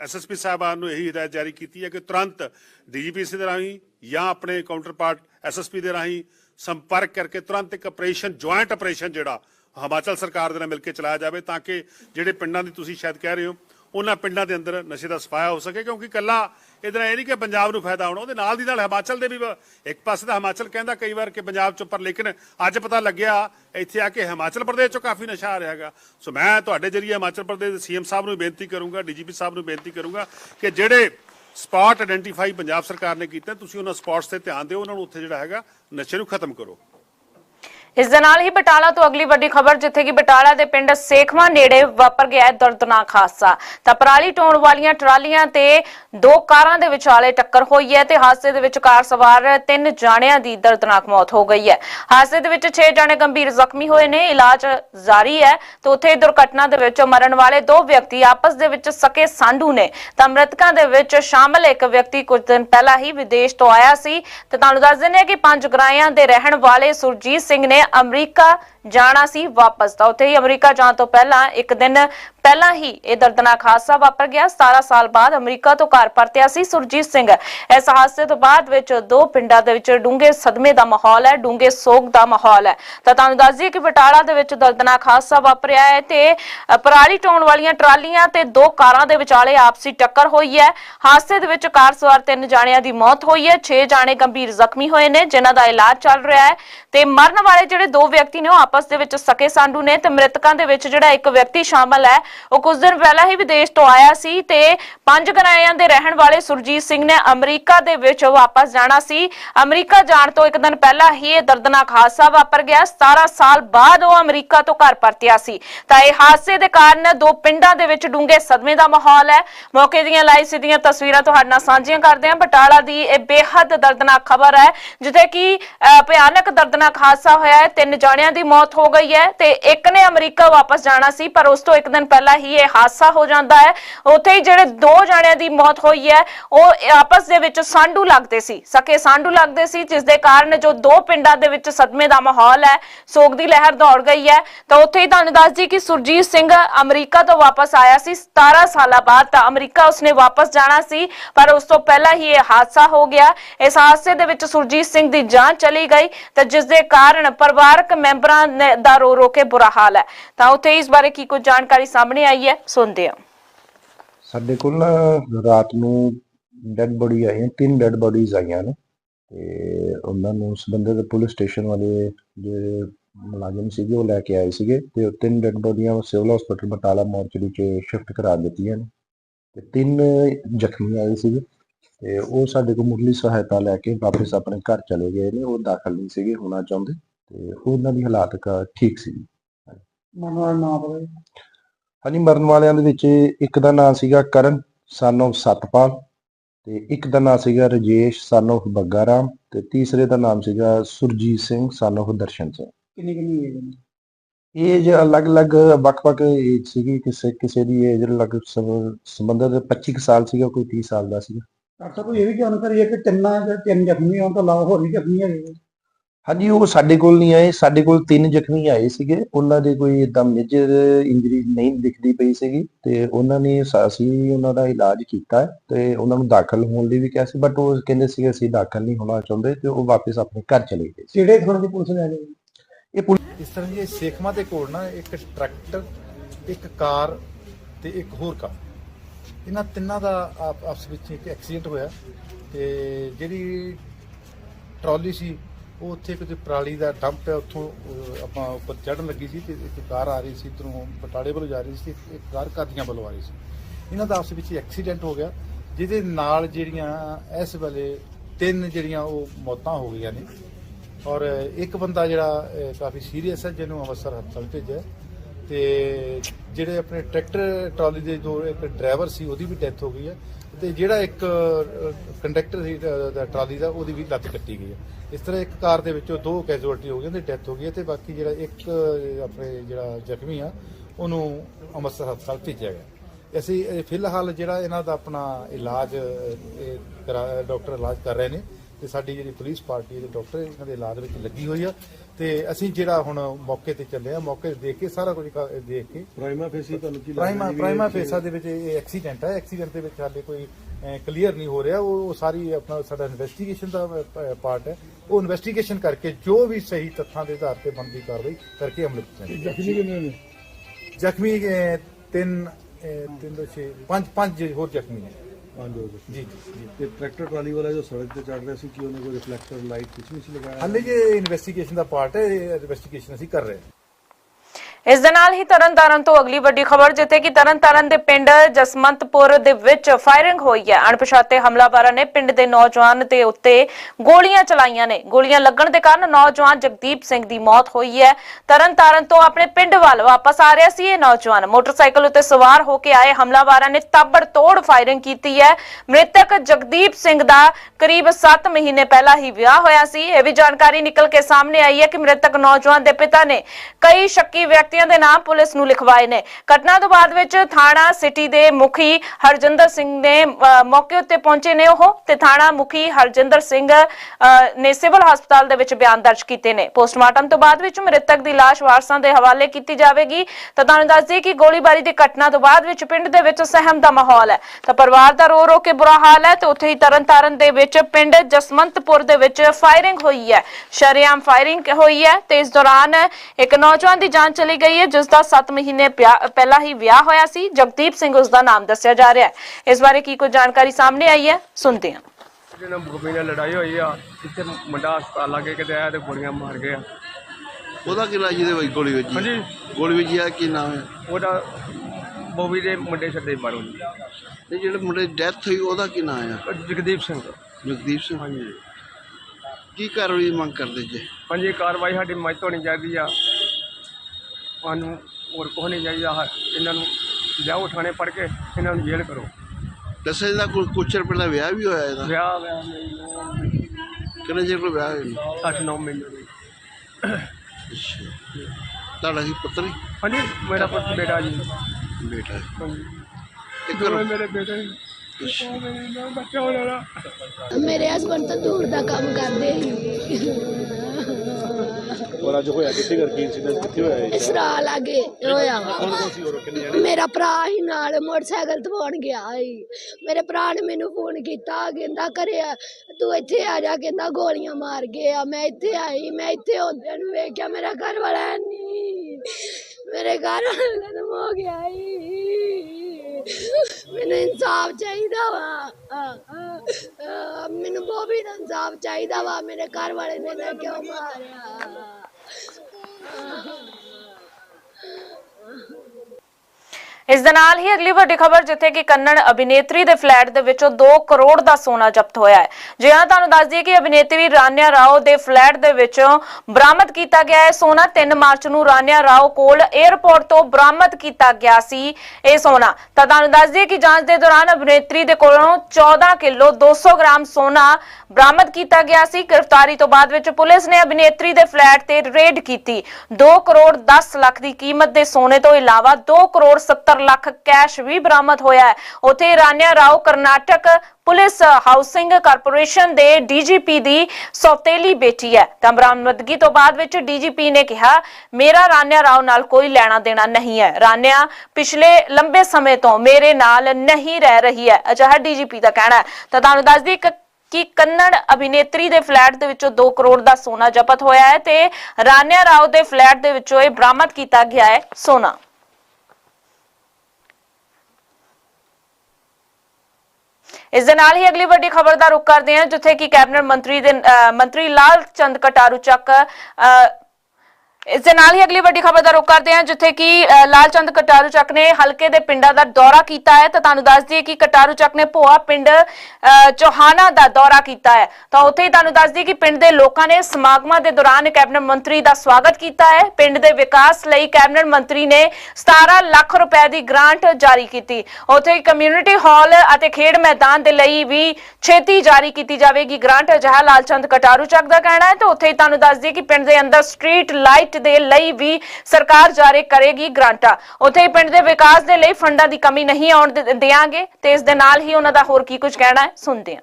ਐਸਐਸਪੀ ਸਾਹਿਬਾਨ ਨੂੰ ਇਹੀ ਹਦਾਇਤ ਜਾਰੀ ਕੀਤੀ ਹੈ ਕਿ ਤੁਰੰਤ ਡੀਜੀਪੀਸੀ ਦੇ ਰਾਹੀਂ ਜਾਂ ਆਪਣੇ ਕਾਊਂਟਰਪਾਰਟ ਐਸਐਸਪੀ ਦੇ ਰਾਹੀਂ ਸੰਪਰਕ ਕਰਕੇ ਤੁਰੰਤ ਇੱਕ ਆਪਰੇਸ਼ਨ ਜੁਆਇੰਟ ਆਪਰੇਸ਼ਨ ਜਿਹੜਾ ਹਿਮਾਚਲ ਸਰਕਾਰ ਦੇ ਨਾਲ ਮਿਲ ਕੇ ਚਲਾਇਆ ਜਾਵੇ, ਤਾਂ ਕਿ ਜਿਹੜੇ ਪਿੰਡਾਂ ਦੀ ਤੁਸੀਂ ਸ਼ਾਇਦ ਕਹਿ ਰਹੇ ਹੋ ਉਹਨਾਂ ਪਿੰਡਾਂ ਦੇ ਅੰਦਰ ਨਸ਼ੇ ਦਾ ਸਫਾਇਆ ਹੋ ਸਕੇ, ਕਿਉਂਕਿ ਕੱਲਾ ਇਹਦੇ ਨਾਲ ਇਹ ਨਹੀਂ ਕਿ ਪੰਜਾਬ ਨੂੰ ਫਾਇਦਾ ਹੋਣਾ, ਉਹਦੇ ਨਾਲ ਦੀ ਨਾਲ ਹਿਮਾਚਲ ਦੇ ਵੀ ਇੱਕ ਪਾਸੇ ਤਾਂ ਹਿਮਾਚਲ ਕਹਿੰਦਾ ਕਈ ਵਾਰ ਕਿ ਪੰਜਾਬ ਚ ਪਰ ਲੇਕਿਨ ਅੱਜ ਪਤਾ ਲੱਗਿਆ, ਇੱਥੇ ਆ ਕੇ ਹਿਮਾਚਲ ਪ੍ਰਦੇਸ਼ ਚੋਂ ਕਾਫੀ ਨਸ਼ਾ ਆ ਰਿਹਾ ਹੈਗਾ। ਸੋ ਮੈਂ ਤੁਹਾਡੇ ਜਰੀਏ ਹਿਮਾਚਲ ਪ੍ਰਦੇਸ਼ ਦੇ ਸੀਐਮ ਸਾਹਿਬ ਨੂੰ ਬੇਨਤੀ ਕਰੂੰਗਾ, ਡੀਜੀਪੀ ਸਾਹਿਬ ਨੂੰ ਬੇਨਤੀ ਕਰੂੰਗਾ ਕਿ ਜਿਹੜੇ ਸਪੌਟ ਆਇਡੈਂਟੀਫਾਈ ਪੰਜਾਬ ਸਰਕਾਰ ਨੇ ਕੀਤਾ, ਤੁਸੀਂ ਉਹਨਾਂ ਸਪੌਟਸ ਤੇ ਧਿਆਨ ਦਿਓ, ਉਹਨਾਂ ਨੂੰ ਉੱਥੇ ਜਿਹੜਾ ਹੈਗਾ ਨਸ਼ੇ ਨੂੰ ਖਤਮ ਕਰੋ। ਇਸ ਦੇ ਨਾਲ ਹੀ ਬਟਾਲਾ ਤੋਂ ਅਗਲੀ ਵੱਡੀ ਖਬਰ, ਜਿੱਥੇ ਕਿ ਬਟਾਲਾ ਦੇ ਪਿੰਡ ਸੇਖਵਾਂ ਨੇੜੇ ਵਾਪਰ ਗਿਆ ਹੈ ਦਰਦਨਾਕ ਹਾਦਸਾ। ਤਾਂ ਪਰਾਲੀ ਢੋਣ ਵਾਲੀਆਂ ਟਰਾਲੀਆਂ ਤੇ ਦੋ ਕਾਰਾਂ ਦੇ ਵਿਚਾਲੇ ਟੱਕਰ ਹੋਈ ਹੈ ਤੇ ਹਾਦਸੇ ਦੇ ਵਿੱਚ ਕਾਰ ਸਵਾਰ ਤਿੰਨ ਜਾਣਿਆਂ ਦੀ ਦਰਦਨਾਕ ਮੌਤ ਹੋ ਗਈ ਹੈ। ਹਾਦਸੇ ਦੇ ਵਿੱਚ 6 ਜਾਣੇ ਗੰਭੀਰ ਜ਼ਖਮੀ ਹੋਏ ਨੇ, ਇਲਾਜ ਜਾਰੀ ਹੈ ਤੇ ਉੱਥੇ ਦੁਰਘਟਨਾ ਦੇ ਵਿੱਚ ਮਰਨ ਵਾਲੇ ਦੋ ਵਿਅਕਤੀ ਆਪਸ ਦੇ ਵਿੱਚ ਸਕੇ ਸਾਂਢੂ ਨੇ। ਤਾਂ ਮ੍ਰਿਤਕਾਂ ਦੇ ਵਿੱਚ ਸ਼ਾਮਲ ਇੱਕ ਵਿਅਕਤੀ ਕੁਝ ਦਿਨ ਪਹਿਲਾਂ ਹੀ ਵਿਦੇਸ਼ ਤੋਂ ਆਇਆ ਸੀ। ਤੇ ਤੁਹਾਨੂੰ ਦੱਸ ਦਿੰਦੇ ਹਾਂ ਕਿ ਪੰਜ ਗਰਾਇਆਂ ਦੇ ਰਹਿਣ ਵਾਲੇ ਸੁਰਜੀਤ ਸਿੰਘ ਨੇ ਅਮਰੀਕਾ ਜਾਣਾ ਸੀ ਵਾਪਸ ਤਾਂ ਉੱਥੇ ਹੀ ਅਮਰੀਕਾ ਜਾਣ ਤੋਂ ਪਹਿਲਾਂ, ਇੱਕ ਦਿਨ ਪਹਿਲਾਂ ਹੀ ਇਹ ਦਰਦਨਾਕ ਹਾਦਸਾ ਵਾਪਰ ਗਿਆ। 17 ਸਾਲ ਬਾਅਦ ਅਮਰੀਕਾ ਤੋਂ ਘਰ ਪਰਤਿਆ ਸੀ ਸੁਰਜੀਤ ਸਿੰਘ। ਇਸ ਹਾਦਸੇ ਤੋਂ ਬਾਅਦ ਵਿੱਚ ਦੋ ਪਿੰਡਾਂ ਦੇ ਵਿੱਚ ਡੂੰਘੇ ਸਦਮੇ ਦਾ ਮਾਹੌਲ ਹੈ, ਡੂੰਘੇ ਸੋਗ ਦਾ ਮਾਹੌਲ ਹੈ। ਤਾਂ ਤੁਹਾਨੂੰ ਦੱਸ ਦਈਏ ਕਿ ਬਟਾਲਾ ਦੇ ਵਿੱਚ ਦਰਦਨਾਕ ਹਾਦਸਾ ਵਾਪਰਿਆ ਹੈ ਤੇ ਪਰਾਲੀ ਢੋਣ ਵਾਲੀਆਂ ਟਰਾਲੀਆਂ ਤੇ ਦੋ ਕਾਰਾਂ ਦੇ ਵਿਚਾਲੇ ਆਪਸੀ ਟੱਕਰ ਹੋਈ ਹੈ। ਹਾਦਸੇ ਦੇ ਵਿੱਚ ਕਾਰ ਸਵਾਰ ਤਿੰਨ ਜਾਣਿਆਂ ਦੀ ਮੌਤ ਹੋਈ ਹੈ। 6 ਜਾਣੇ ਗੰਭੀਰ ਜ਼ਖਮੀ ਹੋਏ ਨੇ, ਜਿਨ੍ਹਾਂ ਦਾ ਇਲਾਜ ਚੱਲ ਰਿਹਾ ਹੈ ਤੇ ਮਰਨ ਵਾਲੇ ਜਿਹੜੇ ਦੋ ਵਿਅਕਤੀ ਨੇ ਉਹ ਆਪਸ ਦੇ ਵਿੱਚ ਸਕੇ ਸਾਂਢੂ ਨੇ ਤੇ ਮ੍ਰਿਤਕਾਂ ਦੇ ਵਿੱਚ ਜਿਹੜਾ ਇੱਕ ਵਿਅਕਤੀ ਸ਼ਾਮਲ ਹੈ ਉਹ ਕੁਝ ਦਿਨ ਪਹਿਲਾਂ ਹੀ ਵਿਦੇਸ਼ ਤੋਂ ਆਇਆ ਸੀ ਤੇ ਪੰਜ ਗਰਾਇਆਂ ਦੇ ਰਹਿਣ ਵਾਲੇ ਸੁਰਜੀਤ ਸਿੰਘ ਨੇ ਅਮਰੀਕਾ ਦੇ ਵਿੱਚ ਵਾਪਸ ਜਾਣਾ ਸੀ। ਅਮਰੀਕਾ ਜਾਣ ਤੋਂ ਇੱਕ ਦਿਨ ਪਹਿਲਾਂ ਹੀ ਇਹ ਦਰਦਨਾਕ ਹਾਦਸਾ ਵਾਪਰ ਗਿਆ। 17 ਸਾਲ ਬਾਅਦ ਉਹ ਅਮਰੀਕਾ ਤੋਂ ਘਰ ਪਰਤਿਆ ਸੀ। ਤਾਂ ਇਹ ਹਾਦਸੇ ਦੇ ਕਾਰਨ ਦੋ ਪਿੰਡਾਂ ਦੇ ਵਿੱਚ ਡੂੰਘੇ ਸਦਮੇ ਦਾ ਮਾਹੌਲ ਹੈ। ਮੌਕੇ ਦੀਆਂ ਲਾਈਵ ਸਿੱਧੀਆਂ ਤਸਵੀਰਾਂ ਤੁਹਾਡੇ ਨਾਲ ਸਾਂਝੀਆਂ ਕਰਦੇ ਹਾਂ। ਬਟਾਲਾ ਦੀ ਇਹ ਬੇਹੱਦ ਦਰਦਨਾਕ ਖਬਰ ਹੈ ਜਿੱਥੇ ਕਿ ਅਹ, ਭਿਆਨਕ ਦਰਦਨਾਕ ਹਾਦਸਾ ਹੋਇਆ ਹੈ। ਤਿੰਨ ਜਣਿਆਂ ਦੀ ਮੌਤ ਮੌਤ ਹੋ ਗਈ ਹੈ ਤੇ ਇੱਕ ਨੇ ਅਮਰੀਕਾ ਵਾਪਸ ਜਾਣਾ ਸੀ, ਪਰ ਉਸ ਤੋਂ ਇੱਕ ਦਿਨ ਪਹਿਲਾਂ ਹੀ ਇਹ ਹਾਦਸਾ ਹੋ ਜਾਂਦਾ ਹੈ। ਉੱਥੇ ਹੀ ਜਿਹੜੇ ਦੋ ਜਾਣਿਆਂ ਦੀ ਮੌਤ ਹੋਈ ਹੈ, ਉਹ ਆਪਸ ਦੇ ਵਿੱਚ ਸਾਂਢੂ ਲੱਗਦੇ ਸੀ। ਸਕੇ ਸਾਂਢੂ ਲੱਗਦੇ ਸੀ, ਜਿਸ ਦੇ ਕਾਰਨ ਜੋ ਦੋ ਪਿੰਡਾਂ ਦੇ ਵਿੱਚ ਸਦਮੇ ਦਾ ਮਾਹੌਲ ਹੈ, ਸੋਗ ਦੀ ਲਹਿਰ ਦੌੜ ਗਈ ਹੈ। ਤਾਂ ਉੱਥੇ ਹੀ ਤੁਹਾਨੂੰ ਦੱਸ ਦਈਏ ਕਿ ਸੁਰਜੀਤ ਸਿੰਘ ਅਮਰੀਕਾ ਤੋਂ ਵਾਪਸ ਆਇਆ ਸੀ। 17 ਸਾਲਾਂ ਬਾਅਦ ਤਾਂ ਅਮਰੀਕਾ ਉਸਨੇ ਵਾਪਸ ਜਾਣਾ ਸੀ, ਪਰ ਉਸ ਤੋਂ ਪਹਿਲਾਂ ਹੀ ਇਹ ਹਾਦਸਾ ਹੋ ਗਿਆ। ਇਸ ਹਾਦਸੇ ਦੇ ਵਿੱਚ ਸੁਰਜੀਤ ਸਿੰਘ ਦੀ ਜਾਨ ਚਲੀ ਗਈ ਤੇ ਜਿਸ ਦੇ ਕਾਰਨ ਪਰਿਵਾਰਕ ਮੈਂਬਰਾਂ ਦਾ ਰੋ ਰੋ ਕੇ ਬੁਰਾ ਹਾਲ ਹੈ। ਤਾਂ ਉੱਥੇ ਇਸ ਬਾਰੇ ਕੀ ਕੁਝ ਜਾਣਕਾਰੀ ਸਾਹਮਣੇ ਆਈ ਹੈ, ਸੁਣਦੇ ਹਾਂ। ਸਾਡੇ ਕੋਲ ਨਾ ਰਾਤ ਨੂੰ ਡੈੱਡ ਬੋਡੀ ਆਈਆਂ, ਤਿੰਨ ਡੈੱਡ ਬੋਡੀਜ਼ ਆਈਆਂ ਨੇ। ਤੇ ਉਹਨਾਂ ਨੂੰ ਸੰਬੰਧਿਤ ਪੁਲਿਸ ਸਟੇਸ਼ਨ ਵਾਲੇ ਜਿਹੜੇ ਮੁਲਾਜ਼ਮ ਸੀਗੇ, ਉਹ ਲੈ ਕੇ ਆਏ ਸੀਗੇ। ਤੇ ਉਹ ਤਿੰਨ ਡੈੱਡ ਬੋਡੀਆਂ ਸਿਵਲ ਹਸਪੀਟਲ ਬਟਾਲਾ ਮੋਰਚਰੀ 'ਚ ਸ਼ਿਫਟ ਕਰਾ ਦਿੱਤੀਆਂ ਨੇ। ਤੇ ਤਿੰਨ ਜ਼ਖਮੀ ਆਏ ਸੀਗੇ। ਤੇ ਉਹ ਸਾਡੇ ਕੋਲ ਮੁੱਢਲੀ ਸਹਾਇਤਾ ਲੈ ਕੇ ਵਾਪਸ ਆਪਣੇ ਘਰ ਚਲੇ ਗਏ ਨੇ। ਉਹ ਦਾਖਲ ਨਹੀਂ ਸੀਗੇ ਹੋਣਾ ਚਾਹੁੰਦੇ। ਤੇ ਉਹਨਾਂ ਦੀ ਹਾਲਾਤ ਕ- ਠੀਕ ਸੀ ਮਨਵਾਲ ਨਾਮ ਪਤਾ ਹਾਂਜੀ ਮਰਨ ਵਾਲਿਆਂ ਦੇ ਵਿੱਚ ਇੱਕ ਦਾ ਨਾਮ ਸੀਗਾ ਕਰਨ son of ਸਤਪਾਲ ਤੇ ਇੱਕ ਦਾ ਨਾਮ ਸੀਗਾ ਰਜੇਸ਼ son of ਬੱਗਾ ਰਾਮ ਤੇ ਤੀਸਰੇ ਦਾ ਨਾਮ ਸੀਗਾ ਸੁਰਜੀਤ ਸਿੰਘ son of ਦਰਸ਼ਨ ਸਿੰਘ। ਕਿੰਨੀ ਕਿੰਨੀ ਏਜ ਏਜ ਅਲੱਗ-ਅਲੱਗ ਵੱਖ-ਵੱਖ ਏਜ ਸੀਗੀ। ਕਿਸੇ ਕਿਸੇ ਦੀ ਏਜ ਲਗ ਸੰਬੰਧਿਤ 25 ਕੁ ਸਾਲ ਸੀਗਾ ਕੋਈ 30 ਸਾਲ ਦਾ ਸੀਗਾ। ਡਾਕਟਰ ਕੋਈ ਇਹ ਵੀ ਜਾਣਕਾਰੀ ਹੈ ਕਿ ਤਿੰਨਾਂ ਜਾਂ ਤਿੰਨ ਜ਼ਖਮੀ ਹੋਣ ਤੋਂ ਇਲਾਵਾ ਹੋਰ ਵੀ ਜ਼ਖਮੀ ਹੈਗੇ ਹਾਂਜੀ ਉਹ ਸਾਡੇ ਕੋਲ ਨਹੀਂ ਆਏ। ਸਾਡੇ ਕੋਲ ਤਿੰਨ ਜ਼ਖਮੀ ਆਏ ਸੀਗੇ। ਉਹਨਾਂ ਦੇ ਕੋਈ ਇਦਾਂ ਮੇਜਰ ਇੰਜਰੀ ਨਹੀਂ ਦਿਖਦੀ ਪਈ ਸੀਗੀ ਤੇ ਉਹਨਾਂ ਨੇ ਸ- ਅਸੀਂ ਉਹਨਾਂ ਦਾ ਇਲਾਜ ਕੀਤਾ ਤੇ ਉਹਨਾਂ ਨੂੰ ਦਾਖਲ ਹੋਣ ਲਈ ਵੀ ਕਿਹਾ ਸੀ ਬਟ ਉਹ ਕਹਿੰਦੇ ਸੀ ਅਸੀਂ ਦਾਖਲ ਨਹੀਂ ਹੋਣਾ ਚਾਹੁੰਦੇ ਤੇ ਉਹ ਵਾਪਸ ਆਪਣੇ ਘਰ ਚਲੇ ਗਏ ਸੀ। ਕਿਹੜੇ ਥਾਣੇ ਦੀ ਪੁਲਿਸ ਨੇ ਆਏ ਇਹ ਪੁਲਿਸ ਇਸ ਤਰ੍ਹਾਂ ਜੀ ਇਹ ਸੇਖਵਾਂ ਦੇ ਕੋਲ ਨਾ ਇੱਕ ਟਰੈਕਟਰ ਇੱਕ ਕਾਰ ਤੇ ਇੱਕ ਹੋਰ ਕਾਰ। ਇਹਨਾਂ ਤਿੰਨਾਂ ਦਾ ਆਪ- ਆਪਸ ਵਿੱਚ ਇੱਕ ਐਕਸੀਡੈਂਟ ਹੋਇਆ ਤੇ ਜਿਹੜੀ ਟਰਾਲੀ ਸੀ ਉਹ ਉੱਥੇ ਕੁਝ ਪਰਾਲੀ ਦਾ ਡੰਪ ਹੈ, ਉੱਥੋਂ ਆਪਾਂ ਉੱਪਰ ਚੜਨ ਲੱਗੀ ਸੀ ਤੇ ਇੱਕ ਕਾਰ ਆ ਰਹੀ ਸੀ, ਇੱਧਰੋਂ ਬਟਾਲੇ ਵੱਲੋਂ ਜਾ ਰਹੀ ਸੀ ਤੇ ਇੱਕ ਕਾਰ ਕਾਦੀਆਂ ਵੱਲੋਂ ਆ ਰਹੀ ਸੀ। ਇਹਨਾਂ ਦਾ ਆਪਸ ਵਿੱਚ ਐਕਸੀਡੈਂਟ ਹੋ ਗਿਆ, ਜਿਹਦੇ ਨਾਲ ਜਿਹੜੀਆਂ ਇਸ ਵੇਲੇ ਤਿੰਨ ਜਿਹੜੀਆਂ ਉਹ ਮੌਤਾਂ ਹੋ ਗਈਆਂ ਨੇ। ਔਰ ਇੱਕ ਬੰਦਾ ਜਿਹੜਾ ਕਾਫੀ ਸੀਰੀਅਸ ਹੈ, ਜਿਹਨੂੰ ਅੰਮ੍ਰਿਤਸਰ ਹਸਪਤਾਲ ਭੇਜਿਆ ਤੇ ਜਿਹੜੇ ਆਪਣੇ ਟਰੈਕਟਰ, ਟਰਾਲੀ ਦੇ ਦੋ ਇੱਕ ਡਰਾਈਵਰ ਸੀ, ਉਹਦੀ ਵੀ ਡੈਥ ਹੋ ਗਈ ਹੈ। ਤੇ ਜਿਹੜਾ ਇੱਕ ਕੰਡਕਟਰ ਸੀ ਦਾ ਟਰਾਲੀ ਦਾ, ਉਹਦੀ ਵੀ ਲੱਤ ਕੱਟੀ ਗਈ ਹੈ। ਇਸ ਤਰ੍ਹਾਂ ਇੱਕ ਕਾਰ ਦੇ ਵਿੱਚੋਂ ਦੋ ਕੈਜੂਅਲਟੀ ਹੋ ਗਈ ਉਹਦੀ ਡੈਥ ਹੋ ਗਈ ਹੈ ਤੇ ਬਾਕੀ ਜਿਹੜਾ ਇੱਕ ਆਪਣੇ ਜਿਹੜਾ ਜ਼ਖਮੀ ਆ, ਉਹਨੂੰ ਅੰਮ੍ਰਿਤਸਰ ਹਸਪਤਾਲ ਭੇਜਿਆ ਗਿਆ। ਅਸੀਂ ਫਿਲਹਾਲ ਜਿਹੜਾ ਇਹਨਾਂ ਦਾ ਆਪਣਾ ਇਲਾਜ ਕਰਾ- ਡਾਕਟਰ ਇਲਾਜ ਕਰ ਰਹੇ ਨੇ। ਤੇ ਸਾਡੀ ਜਿਹੜੀ ਪੁਲਿਸ ਪਾਰਟੀ ਦੇ ਡਾਕਟਰ ਇਹਨਾਂ ਦੇ ਇਲਾਜ ਵਿੱਚ ਲੱਗੀ ਹੋਈ ਆ। ਤੇ ਅਸੀਂ ਜਿਹੜਾ ਹੁਣ ਮੌਕੇ ਤੇ ਚੱਲੇ ਆ ਮੌਕੇ ਤੇ ਦੇਖ ਕੇ ਸਾਰਾ ਕੁਝ ਕ- ਦੇਖ ਕੇ। ਪ੍ਰਾਈਮਾ ਫੇਸੀ ਤੁਹਾਨੂੰ ਕੀ ਪ੍ਰਾਈਮਾ ਪ੍ਰਾਈਮਾ ਫੇਸਾ ਦੇ ਵਿੱਚ ਇਹ ਐਕਸੀਡੈਂਟ ਹੈ ਐਕਸੀਡੈਂਟ ਦੇ ਵਿੱਚ ਹਾਲੇ ਕੋਈ ਕਲੀਅਰ ਨਹੀਂ ਹੋ ਰਿਹਾ। ਉਹ ਉਹ ਸਾਰੀ ਆਪਣਾ ਸਾਡਾ ਇਨਵੈਸਟੀਗੇਸ਼ਨ ਦਾ ਪਾਰਟ ਹੈ। ਉਹ ਇਨਵੈਸਟੀਗੇਸ਼ਨ ਕਰਕੇ ਜੋ ਵੀ ਸਹੀ ਤੱਥਾਂ ਦੇ ਆਧਾਰ ਤੇ ਬਣਦੀ ਕਾਰਵਾਈ ਕਰਕੇ ਅਮਲ ਵਿੱਚ ਲਿਆਂਦੀ ਜ਼ਖਮੀ ਕਿੰਨੇ ਨੇ? ਜ਼ਖਮੀ ਅਹ, ਤਿੰਨ ਅਹ, ਤਿੰਨ ਦੋ ਛੇ ਪੰਜ ਪੰਜ ਹੋਰ ਜ਼ਖਮੀ ਨੇ। ਪੰਜ ਹੋ ਗਏ। ਜੀ ਜੀ ਜੀ। ਤੇ ਟਰੈਕਟਰ ਟਰਾਲੀ ਵਾਲਾ ਜੋ ਸੜਕ ਤੇ ਚੜ ਰਿਹਾ ਸੀ ਕਿ ਉਹਨੇ ਕੋਈ ਰਿਫਲੈਕਟਰ ਲਾਈਟ ਕੁਝ ਨਹੀਂ ਸੀ ਲਗਾਇਆ? ਹਾਲੇ ਜੇ ਇਨਵੈਸਟੀਗੇਸ਼ਨ ਦਾ ਪਾਰਟ ਹੈ ਇਨਵੈਸਟੀਗੇਸ਼ਨ ਅਸੀਂ ਕਰ ਰਹੇ ਹਾਂ। ਇਸ ਦੇ ਨਾਲ ਹੀ ਤਰਨਤਾਰਨ ਤੋਂ ਅਗਲੀ ਵੱਡੀ ਖਬਰ, ਜਿੱਥੇ ਕਿ ਤਰਨਤਾਰਨ ਦੇ ਪਿੰਡ ਜਸਮੰਤਪੁਰ ਦੇ ਵਿੱਚ ਫਾਇਰਿੰਗ ਹੋਈ ਹੈ। ਅਣਪਛਾਤੇ ਹਮਲਾਵਰਾਂ ਨੇ ਪਿੰਡ ਦੇ ਨੌਜਵਾਨ ਦੇ ਉੱਤੇ ਗੋਲੀਆਂ ਚਲਾਈਆਂ ਨੇ। ਗੋਲੀਆਂ ਲੱਗਣ ਦੇ ਕਾਰਨ ਨੌਜਵਾਨ ਜਗਦੀਪ ਸਿੰਘ ਦੀ ਮੌਤ ਹੋਈ ਹੈ। ਤਰਨਤਾਰਨ ਤੋਂ ਆਪਣੇ ਪਿੰਡ ਵੱਲ ਵਾਪਸ ਆ ਰਿਹਾ ਸੀ ਇਹ ਨੌਜਵਾਨ। ਮੋਟਰਸਾਈਕਲ ਉੱਤੇ ਸਵਾਰ ਹੋ ਕੇ ਆਏ ਹਮਲਾਵਰਾਂ ਨੇ ਤਾਬੜਤੋੜ ਫਾਇਰਿੰਗ ਕੀਤੀ ਹੈ। ਮ੍ਰਿਤਕ ਜਗਦੀਪ ਸਿੰਘ ਦਾ ਕਰੀਬ 7 ਮਹੀਨੇ ਪਹਿਲਾਂ ਹੀ ਵਿਆਹ ਹੋਇਆ ਸੀ। ਇਹ ਵੀ ਜਾਣਕਾਰੀ ਨਿਕਲ ਕੇ ਸਾਹਮਣੇ ਆਈ ਹੈ ਕਿ ਮ੍ਰਿਤਕ ਨੌਜਵਾਨ ਦੇ ਪਿਤਾ ਨੇ ਕਈ ਸ਼ੱਕੀ ਵਿਅਕਤੀ ਵਿਅਕਤੀਆਂ ਦੇ ਨਾਮ ਪੁਲਿਸ ਨੂੰ ਲਿਖਵਾਏ ਨੇ। ਘਟਨਾ ਤੋਂ ਬਾਅਦ ਵਿੱਚ ਥਾਣਾ ਸਿਟੀ ਦੇ ਮੁਖੀ ਹਰਜਿੰਦਰ ਸਿੰਘ ਨੇ ਮੌਕੇ ਉੱਤੇ ਪਹੁੰਚੇ ਨੇ ਉਹ ਤੇ ਥਾਣਾ ਮੁਖੀ ਹਰਜਿੰਦਰ ਸਿੰਘ ਨੇ ਸਿਵਲ ਹਸਪਤਾਲ ਦੇ ਵਿੱਚ ਬਿਆਨ ਦਰਜ ਕੀਤੇ ਨੇ। ਪੋਸਟਮਾਰਟਮ ਤੋਂ ਬਾਅਦ ਵਿੱਚ ਮ੍ਰਿਤਕ ਦੀ ਲਾਸ਼ ਵਾਰਸਾਂ ਦੇ ਹਵਾਲੇ ਕੀਤੀ ਜਾਵੇਗੀ। ਤਾਂ ਤੁਹਾਨੂੰ ਦੱਸ ਦਈਏ ਕਿ ਗੋਲੀਬਾਰੀ ਦੀ ਘਟਨਾ ਤੋਂ ਬਾਅਦ ਵਿੱਚ ਪਿੰਡ ਦੇ ਵਿੱਚ ਸਹਿਮ ਦਾ ਮਾਹੌਲ ਹੈ। ਤਾਂ ਪਰਿਵਾਰ ਦਾ ਰੋ ਰੋ ਕੇ ਬੁਰਾ ਹਾਲ ਹੈ ਤੇ ਉੱਥੇ ਹੀ ਤਰਨਤਾਰਨ ਦੇ ਵਿੱਚ ਪਿੰਡ ਜਸਮੰਤਪੁਰ ਦੇ ਵਿੱਚ ਫਾਇਰਿੰਗ ਹੋਈ ਹੈ। ਸ਼ਰੇਆਮ ਫਾਇਰਿੰਗ ਹੋਈ ਹੈ ਤੇ ਇਸ ਦੌਰਾਨ ਇੱਕ ਨੌਜਵਾਨ ਦੀ ਜਾਨ ਚਲੀ ਗਈ ਹੈ ਜਿਸ ਦਾ 7 ਮਹੀਨੇ ਪਹਿਲਾਂ ਹੀ ਵਿਆਹ ਹੋਇਆ ਸੀ। ਜਗਦੀਪ ਸਿੰਘ ਉਸ ਦਾ ਨਾਮ ਦੱਸਿਆ ਜਾ ਰਿਹਾ ਹੈ। ਇਸ ਬਾਰੇ ਕੀ ਕੋਈ ਜਾਣਕਾਰੀ ਸਾਹਮਣੇ ਆਈ ਹੈ ਸੁਣਦੇ ਹਾਂ। ਜਿਹਨਾਂ ਭੂਮੀ ਨਾਲ ਲੜਾਈ ਹੋਈ ਆ ਇੱਥੇ ਮੁੰਡਾ ਹਸਪਤਾਲ ਲਾਗੇ ਕਿਤੇ ਆਇਆ ਤੇ ਗੋਲੀਆਂ ਮਾਰ ਗਿਆ। ਉਹਦਾ ਕੀ ਨਾਂ ਜਿਹਦੇ ਵਿੱਚ ਗੋਲੀ ਵੱਜੀ? ਹਾਂਜੀ। ਗੋਲੀ ਵੱਜੀ ਆ ਕੀ ਨਾਮ ਹੈ? ਉਹਦਾ ਬੋਬੀ ਦੇ ਮੁੰਡੇ ਛੱਡੇ ਬਾਰੋਂ ਜੀ। ਤੇ ਜਿਹੜੇ ਮੁੰਡੇ ਡੈਥ ਹੋਈ ਉਹਦਾ ਕੀ ਨਾਮ ਆ ਜਗਦੀਪ ਸਿੰਘ। ਜਗਦੀਪ ਸਿੰਘ? ਹਾਂਜੀ। ਕੀ ਕਾਰਵਾਈ ਮੰਗ ਕਰਦੇ ਜੇ? ਹਾਂਜੀ ਕਾਰਵਾਈ ਸਾਡੀ ਮੱਝ ਹੋਣੀ ਚਾਹੀਦੀ ਆ। ਸਾਨੂੰ ਹੋਰ ਕੁਛ ਨਹੀਂ ਚਾਹੀਦਾ ਹਾ- ਇਹਨਾਂ ਨੂੰ ਲਿਆਓ ਥਾਣੇ ਪੜ ਕੇ ਇਹਨਾਂ ਨੂੰ ਜੇਲ੍ਹ ਕਰੋ। ਦੱਸਿਆ ਜਾਂਦਾ ਕੋਈ ਕੁਛ ਚਿਰ ਪਹਿਲਾਂ ਵਿਆਹ ਵੀ ਹੋਇਆ ਇਹਦਾ? ਵਿਆਹ ਵਿਆਹ ਨਹੀਂ ਕਿੰਨੇ ਚਿਰ ਤੋਂ ਵਿਆਹ ਹੋਇਆ? 8 9 ਮਹੀਨੇ ਦੀ ਅੱਛਾ। ਤੁਹਾਡਾ ਕੀ ਪੁੱਤਰ ਹੀ ਹਾਂਜੀ ਮੇਰਾ ਪੁੱਤ ਬੇਟਾ ਜੀ। ਬੇਟਾ ਹੈ। ਹਾਂਜੀ। ਇਹ ਦੋਵੇਂ ਕਰੋ ਮੇਰੇ ਬੇਟੇ ਉਹ ਮੇਰੇ ਨਾਲ ਬੱਚਾ ਹੋਣ ਵਾਲਾ। ਮੇਰੇ ਹਸਬੰਦ ਤੰਦੂਰ ਦਾ ਕੰਮ ਕਰਦੇ ਸੀ। ਔਰ ਅੱਜ ਹੋਇਆ ਕਿੱਥੇ ਕਰਕੇ ਇਨਸੀਡੈਂਟ ਕਿੱਥੇ ਹੋਇਆ ਇਹ? ਇਸਰਾ ਲਾਗੇ ਹੋਇਆ ਮੇਰਾ ਭਰਾ ਹੀ ਨਾਲ ਮੋਟਰਸਾਈਕਲ ਧਵਾਉਣ ਗਿਆ ਸੀ। ਮੇਰੇ ਭਰਾ ਨੇ ਮੈਨੂੰ ਫੋਨ ਕੀਤਾ ਕਹਿੰਦਾ ਕਰਿਆ ਤੂੰ ਇੱਥੇ ਆ ਜਾ ਕਹਿੰਦਾ ਗੋਲੀਆਂ ਮਾਰ ਗਏ ਆ। ਮੈਂ ਇੱਥੇ ਆਈ ਮੈਂ ਇੱਥੇ ਹੁੰਦਿਆਂ ਨੂੰ ਵੇਖਿਆ ਮੇਰਾ ਘਰ ਵਾਲਾ ਹੈ ਨਹੀਂ ਮੇਰੇ ਘਰ ਵਾਲਾ ਖਤਮ ਹੋ ਗਿਆ ਈ ਮੈਨੂੰ ਇਨਸਾਫ ਚਾਹੀਦਾ ਵਾ। ਮੈਨੂੰ ਬੋਬੀ ਦਾ ਇਨਸਾਫ ਚਾਹੀਦਾ ਵਾ। ਮੇਰੇ ਘਰ ਵਾਲੇ ਨੇ ਨਾ ਕਿਉਂ ਮਾਰਿਆ? Oh. ਇਸ ਦੇ ਨਾਲ ਹੀ ਅਗਲੀ ਵੱਡੀ ਖਬਰ ਜਿੱਥੇ ਕਿ ਕੰਨੜ ਅਭਿਨੇਤਰੀ ਦੇ ਫਲੈਟ ਦੇ ਵਿੱਚੋਂ 2 ਕਰੋੜ ਦਾ ਸੋਨਾ ਜ਼ਬਤ ਹੋਇਆ ਹੈ। ਜੀ ਹਾਂ, ਤੁਹਾਨੂੰ ਦੱਸ ਦਈਏ ਕਿ ਅਭਿਨੇਤਰੀ ਰਾਨਿਆ ਰਾਓ ਦੇ ਫਲੈਟ ਦੇ ਵਿੱਚੋਂ ਬਰਾਮਦ ਕੀਤਾ ਗਿਆ ਹੈ ਸੋਨਾ 3 ਮਾਰਚ ਨੂੰ ਰਾਨਿਆ ਰਾਓ ਕੋਲ 에ਅਰਪੋਰਟ ਤੋਂ ਬਰਾਮਦ ਕੀਤਾ ਗਿਆ ਸੀ ਇਹ ਸੋਨਾ। ਤਾਂ ਤੁਹਾਨੂੰ ਦੱਸ ਦਈਏ ਕਿ ਜਾਂਚ ਦੇ ਦੌਰਾਨ ਅਭਿਨੇਤਰੀ ਦੇ ਕੋਲੋਂ 14 ਕਿਲੋ 200 ਗ੍ਰਾਮ ਸੋਨਾ ਬਰਾਮਦ ਕੀਤਾ ਗਿਆ ਸੀ। ਗ੍ਰਿਫਤਾਰੀ ਤੋਂ ਬਾਅਦ ਵਿੱਚ ਪੁਲਿਸ ਨੇ ਅਭਿਨੇਤਰੀ ਦੇ ਫਲੈਟ ਤੇ ਰੇਡ ਕੀਤੀ। 2 ਕਰੋੜ 10 ਲੱਖ ਦੀ ਕੀਮਤ ਦੇ ਸੋਨੇ ਤੋਂ ਇਲਾਵਾ 2 ਕਰੋੜ 70 4 ਲੱਖ ਕੈਸ਼ ਵੀ ਬਰਾਮਦ ਹੋਇਆ ਹੈ। ਉੱਥੇ Ranya Rao Karnataka police housing corporation ਦੇ ਡੀਜੀਪੀ ਦੀ ਸੌਤੇਲੀ ਬੇਟੀ ਹੈ। ਤਾਂ ਬਰਾਮਦਗੀ ਤੋਂ ਬਾਅਦ ਵਿੱਚ ਡੀਜੀਪੀ ਨੇ ਕਿਹਾ, ਮੇਰਾ ਰਾਨਿਆ ਰਾਓ ਨਾਲ ਕੋਈ ਲੈਣਾ ਦੇਣਾ ਨਹੀਂ ਹੈ। ਰਾਨਿਆ ਪਿਛਲੇ ਲੰਬੇ ਸਮੇਂ ਤੋਂ ਮੇਰੇ ਨਾਲ ਨਹੀਂ ਰਹਿ ਰਹੀ ਹੈ। ਅਜਿਹਾ ਡੀਜੀਪੀ ਦਾ ਕਹਿਣਾ ਹੈ। ਤਾਂ ਤੁਹਾਨੂੰ ਦੱਸ ਦਈਏ ਕਿ ਕਿ ਕੰਨੜ ਅਭਿਨੇਤਰੀ ਦੇ ਫਲੈਟ ਦੇ ਵਿੱਚੋਂ 2 ਕਰੋੜ ਦਾ ਸੋਨਾ ਜ਼ਬਤ ਹੋਇਆ ਹੈ ਤੇ ਰਾਨਿਆ ਰਾਓ ਦੇ ਫਲੈਟ ਦੇ ਵਿੱਚੋਂ ਇਹ ਬਰਾਮਦ ਕੀਤਾ ਗਿਆ ਹੈ ਸੋਨਾ। ਇਸ ਦੇ ਨਾਲ ਹੀ ਅਗਲੀ ਵੱਡੀ ਖਬਰ ਦਾ ਰੁਖ ਕਰਦੇ ਹਾਂ ਜਿੱਥੇ ਕਿ ਕੈਬਨਿਟ ਮੰਤਰੀ ਦੇ ਅਹ, ਮੰਤਰੀ ਲਾਲ ਚੰਦ ਕਟਾਰੂ ਚੱਕ ਅਹ, ਇਸ ਦੇ ਨਾਲ ਹੀ ਅਗਲੀ ਵੱਡੀ ਖਬਰ ਦਾ ਰੁਖ ਕਰਦੇ ਹਾਂ ਜਿੱਥੇ ਕਿ ਲਾਲਚੰਦ ਕਟਾਰੂ ਚੱਕ ਨੇ ਹਲਕੇ ਦੇ ਪਿੰਡਾਂ ਦਾ ਦੌਰਾ ਕੀਤਾ ਹੈ ਤਾਂ ਤੁਹਾਨੂੰ ਦੱਸ ਦਈਏ ਕਿ ਕਟਾਰੂ ਚੱਕ ਨੇ ਭੋਆ ਪਿੰਡ ਅਹ, ਚੋਹਾਨਾ ਦਾ ਦੌਰਾ ਕੀਤਾ ਹੈ। ਤਾਂ ਉੱਥੇ ਹੀ ਤੁਹਾਨੂੰ ਦੱਸ ਦਈਏ ਕਿ ਪਿੰਡ ਦੇ ਲੋਕਾਂ ਨੇ ਸਮਾਗਮਾਂ ਦੇ ਦੌਰਾਨ ਕੈਬਨਿਟ ਮੰਤਰੀ ਦਾ ਸਵਾਗਤ ਕੀਤਾ ਹੈ। ਪਿੰਡ ਦੇ ਵਿਕਾਸ ਲਈ ਕੈਬਨਿਟ ਮੰਤਰੀ ਨੇ 17 ਲੱਖ ਰੁਪਏ ਦੀ ਗ੍ਰਾਂਟ ਜਾਰੀ ਕੀਤੀ। ਉੱਥੇ ਕਮਿਊਨਿਟੀ ਹਾਲ ਅਤੇ ਖੇਡ ਮੈਦਾਨ ਦੇ ਲਈ ਵੀ ਛੇਤੀ ਜਾਰੀ ਕੀਤੀ ਜਾਵੇਗੀ ਗ੍ਰਾਂਟ। ਅਜਿਹਾ ਲਾਲਚੰਦ ਕਟਾਰੂ ਚੱਕ ਦਾ ਕਹਿਣਾ ਹੈ। ਤੇ ਉੱਥੇ ਹੀ ਤੁਹਾਨੂੰ ਦੱਸ ਦਈਏ ਕਿ ਪਿੰਡ ਦੇ ਅੰਦਰ ਸਟਰੀਟ ਲਾਈਟ ਦੇ ਲਈ ਵੀ ਸਰਕਾਰ ਜਾਰੀ ਕਰੇਗੀ ਗ੍ਰਾਂਟਾਂ। ਉੱਥੇ ਹੀ ਪਿੰਡ ਦੇ ਵਿਕਾਸ ਦੇ ਲਈ ਫੰਡਾਂ ਦੀ ਕਮੀ ਨਹੀਂ ਆਉਣ ਦੇ- ਤੇ ਇਸ ਦੇ ਨਾਲ ਹੀ ਉਹਨਾਂ ਦਾ ਹੋਰ ਕੀ ਕੁਝ ਕਹਿਣਾ ਹੈ, ਸੁਣਦੇ ਹਾਂ।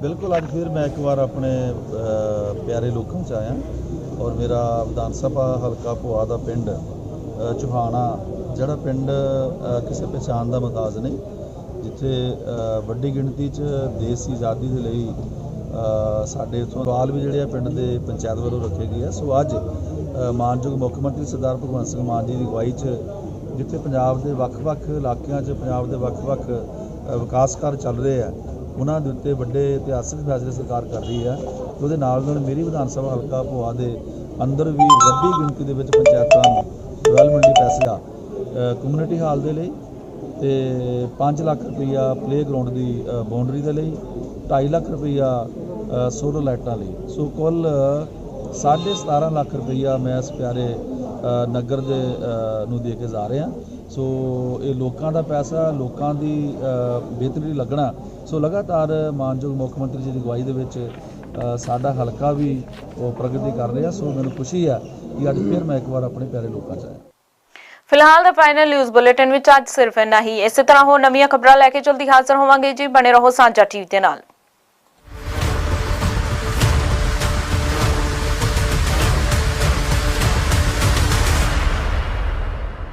ਬਿਲਕੁਲ, ਅੱਜ ਫਿਰ ਮੈਂ ਇੱਕ ਵਾਰ ਆਪਣੇ ਪਿਆਰੇ ਲੋਕਾਂ 'ਚ ਆਇਆ ਔਰ ਮੇਰਾ ਵਿਧਾਨ ਸਭਾ ਹਲਕਾ ਭੋਆ ਦਾ ਪਿੰਡ ਚੋਹਾਣਾ, ਜਿਹੜਾ ਪਿੰਡ ਕਿਸੇ ਪਛਾਣ ਦਾ ਮਤਾਜ ਨਹੀਂ, ਜਿੱਥੇ ਵੱਡੀ ਗਿਣਤੀ 'ਚ ਦੇਸ਼ ਦੀ ਆਜ਼ਾਦੀ ਦੇ ਲਈ ਸਾਡੇ ਇੱਥੋਂ ਸਵਾਲ ਵੀ ਜਿਹੜੇ ਆ ਪਿੰਡ ਦੇ ਪੰਚਾਇਤ ਵੱਲੋਂ ਰੱਖੇ ਗਏ ਆ। ਸੋ ਅੱਜ ਮਾਨਯੋਗ ਮੁੱਖ ਮੰਤਰੀ ਸਰਦਾਰ ਭਗਵੰਤ ਸਿੰਘ ਮਾਨ ਜੀ ਦੀ ਅਗਵਾਈ 'ਚ ਜਿੱਥੇ ਪੰਜਾਬ ਦੇ ਵੱਖ-ਵੱਖ ਇਲਾਕਿਆਂ 'ਚ ਪੰਜਾਬ ਦੇ ਵੱਖ-ਵੱਖ ਵਿਕਾਸ ਕਾਰਜ ਚੱਲ ਰਹੇ ਆ, ਉਹਨਾਂ ਦੇ ਉੱਤੇ ਵੱਡੇ ਇਤਿਹਾਸਕ ਫੈਸਲੇ ਸਰਕਾਰ ਕਰ ਰਹੀ ਹੈ ਉਹਦੇ ਨਾਲ ਨਾਲ ਮੇਰੀ ਵਿਧਾਨ ਸਭਾ ਹਲਕਾ ਭੋਆ ਦੇ ਅੰਦਰ ਵੀ ਵੱਡੀ ਗਿਣਤੀ ਦੇ ਵਿੱਚ ਪੰਚਾਇਤਾਂ ਨੂੰ ਡਿਵੈਲਪਮੈਂਟ ਦੀ ਪੈਸੇ ਆ ਕਮਿਊਨਿਟੀ ਹਾਲ ਦੇ ਲਈ ਤੇ 5 ਲੱਖ ਰੁਪਈਆ ਪਲੇ ਗਰਾਊਂਡ ਦੀ ਬਾਉਂਡਰੀ ਦੇ ਲਈ 2.5 ਲੱਖ ਰੁਪਈਆ ਸੋਲਰ ਲਾਈਟਾਂ ਲਈ। ਸੋ ਕੁੱਲ 17.5 ਲੱਖ ਰੁਪਈਆ ਮੈਂ ਇਸ ਪਿਆਰੇ ਨਗਰ ਦੇ ਨੂੰ ਦੇ ਕੇ ਜਾ ਰਿਹਾ। ਸੋ ਇਹ ਲੋਕਾਂ ਦਾ ਪੈਸਾ, ਲੋਕਾਂ ਦੀ ਬਿਹਤਰੀ ਲੱਗਣਾ। ਸੋ ਲਗਾਤਾਰ ਮਾਨਯੋਗ ਮੁੱਖ ਮੰਤਰੀ ਜੀ ਦੀ ਅਗਵਾਈ ਦੇ ਵਿੱਚ ਸਾਡਾ ਹਲਕਾ ਵੀ ਉਹ ਪ੍ਰਗਤੀ ਕਰ ਰਿਹਾ। ਸੋ ਮੈਨੂੰ ਖੁਸ਼ੀ ਆ ਕਿ ਅੱਜ ਫਿਰ ਮੈਂ ਇੱਕ ਵਾਰ ਆਪਣੇ ਪਿਆਰੇ ਲੋਕਾਂ 'ਚ ਆਇਆ। ਫਿਲਹਾਲ ਦਾ ਫਾਈਨਲ ਨਿਊਜ਼ ਬੁਲੇਟਿਨ ਵਿੱਚ ਅੱਜ ਸਿਰਫ ਇੰਨਾ ਹੀ। ਇਸੇ ਤਰ੍ਹਾਂ ਹੋਰ ਨਵੀਆਂ ਖਬਰਾਂ ਲੈ ਕੇ ਜਲਦੀ ਹਾਜ਼ਰ ਹੋਵਾਂਗੇ ਜੀ। ਬਣੇ ਰਹੋ ਸਾਂਝਾ ਟੀਵੀ ਦੇ ਨਾਲ।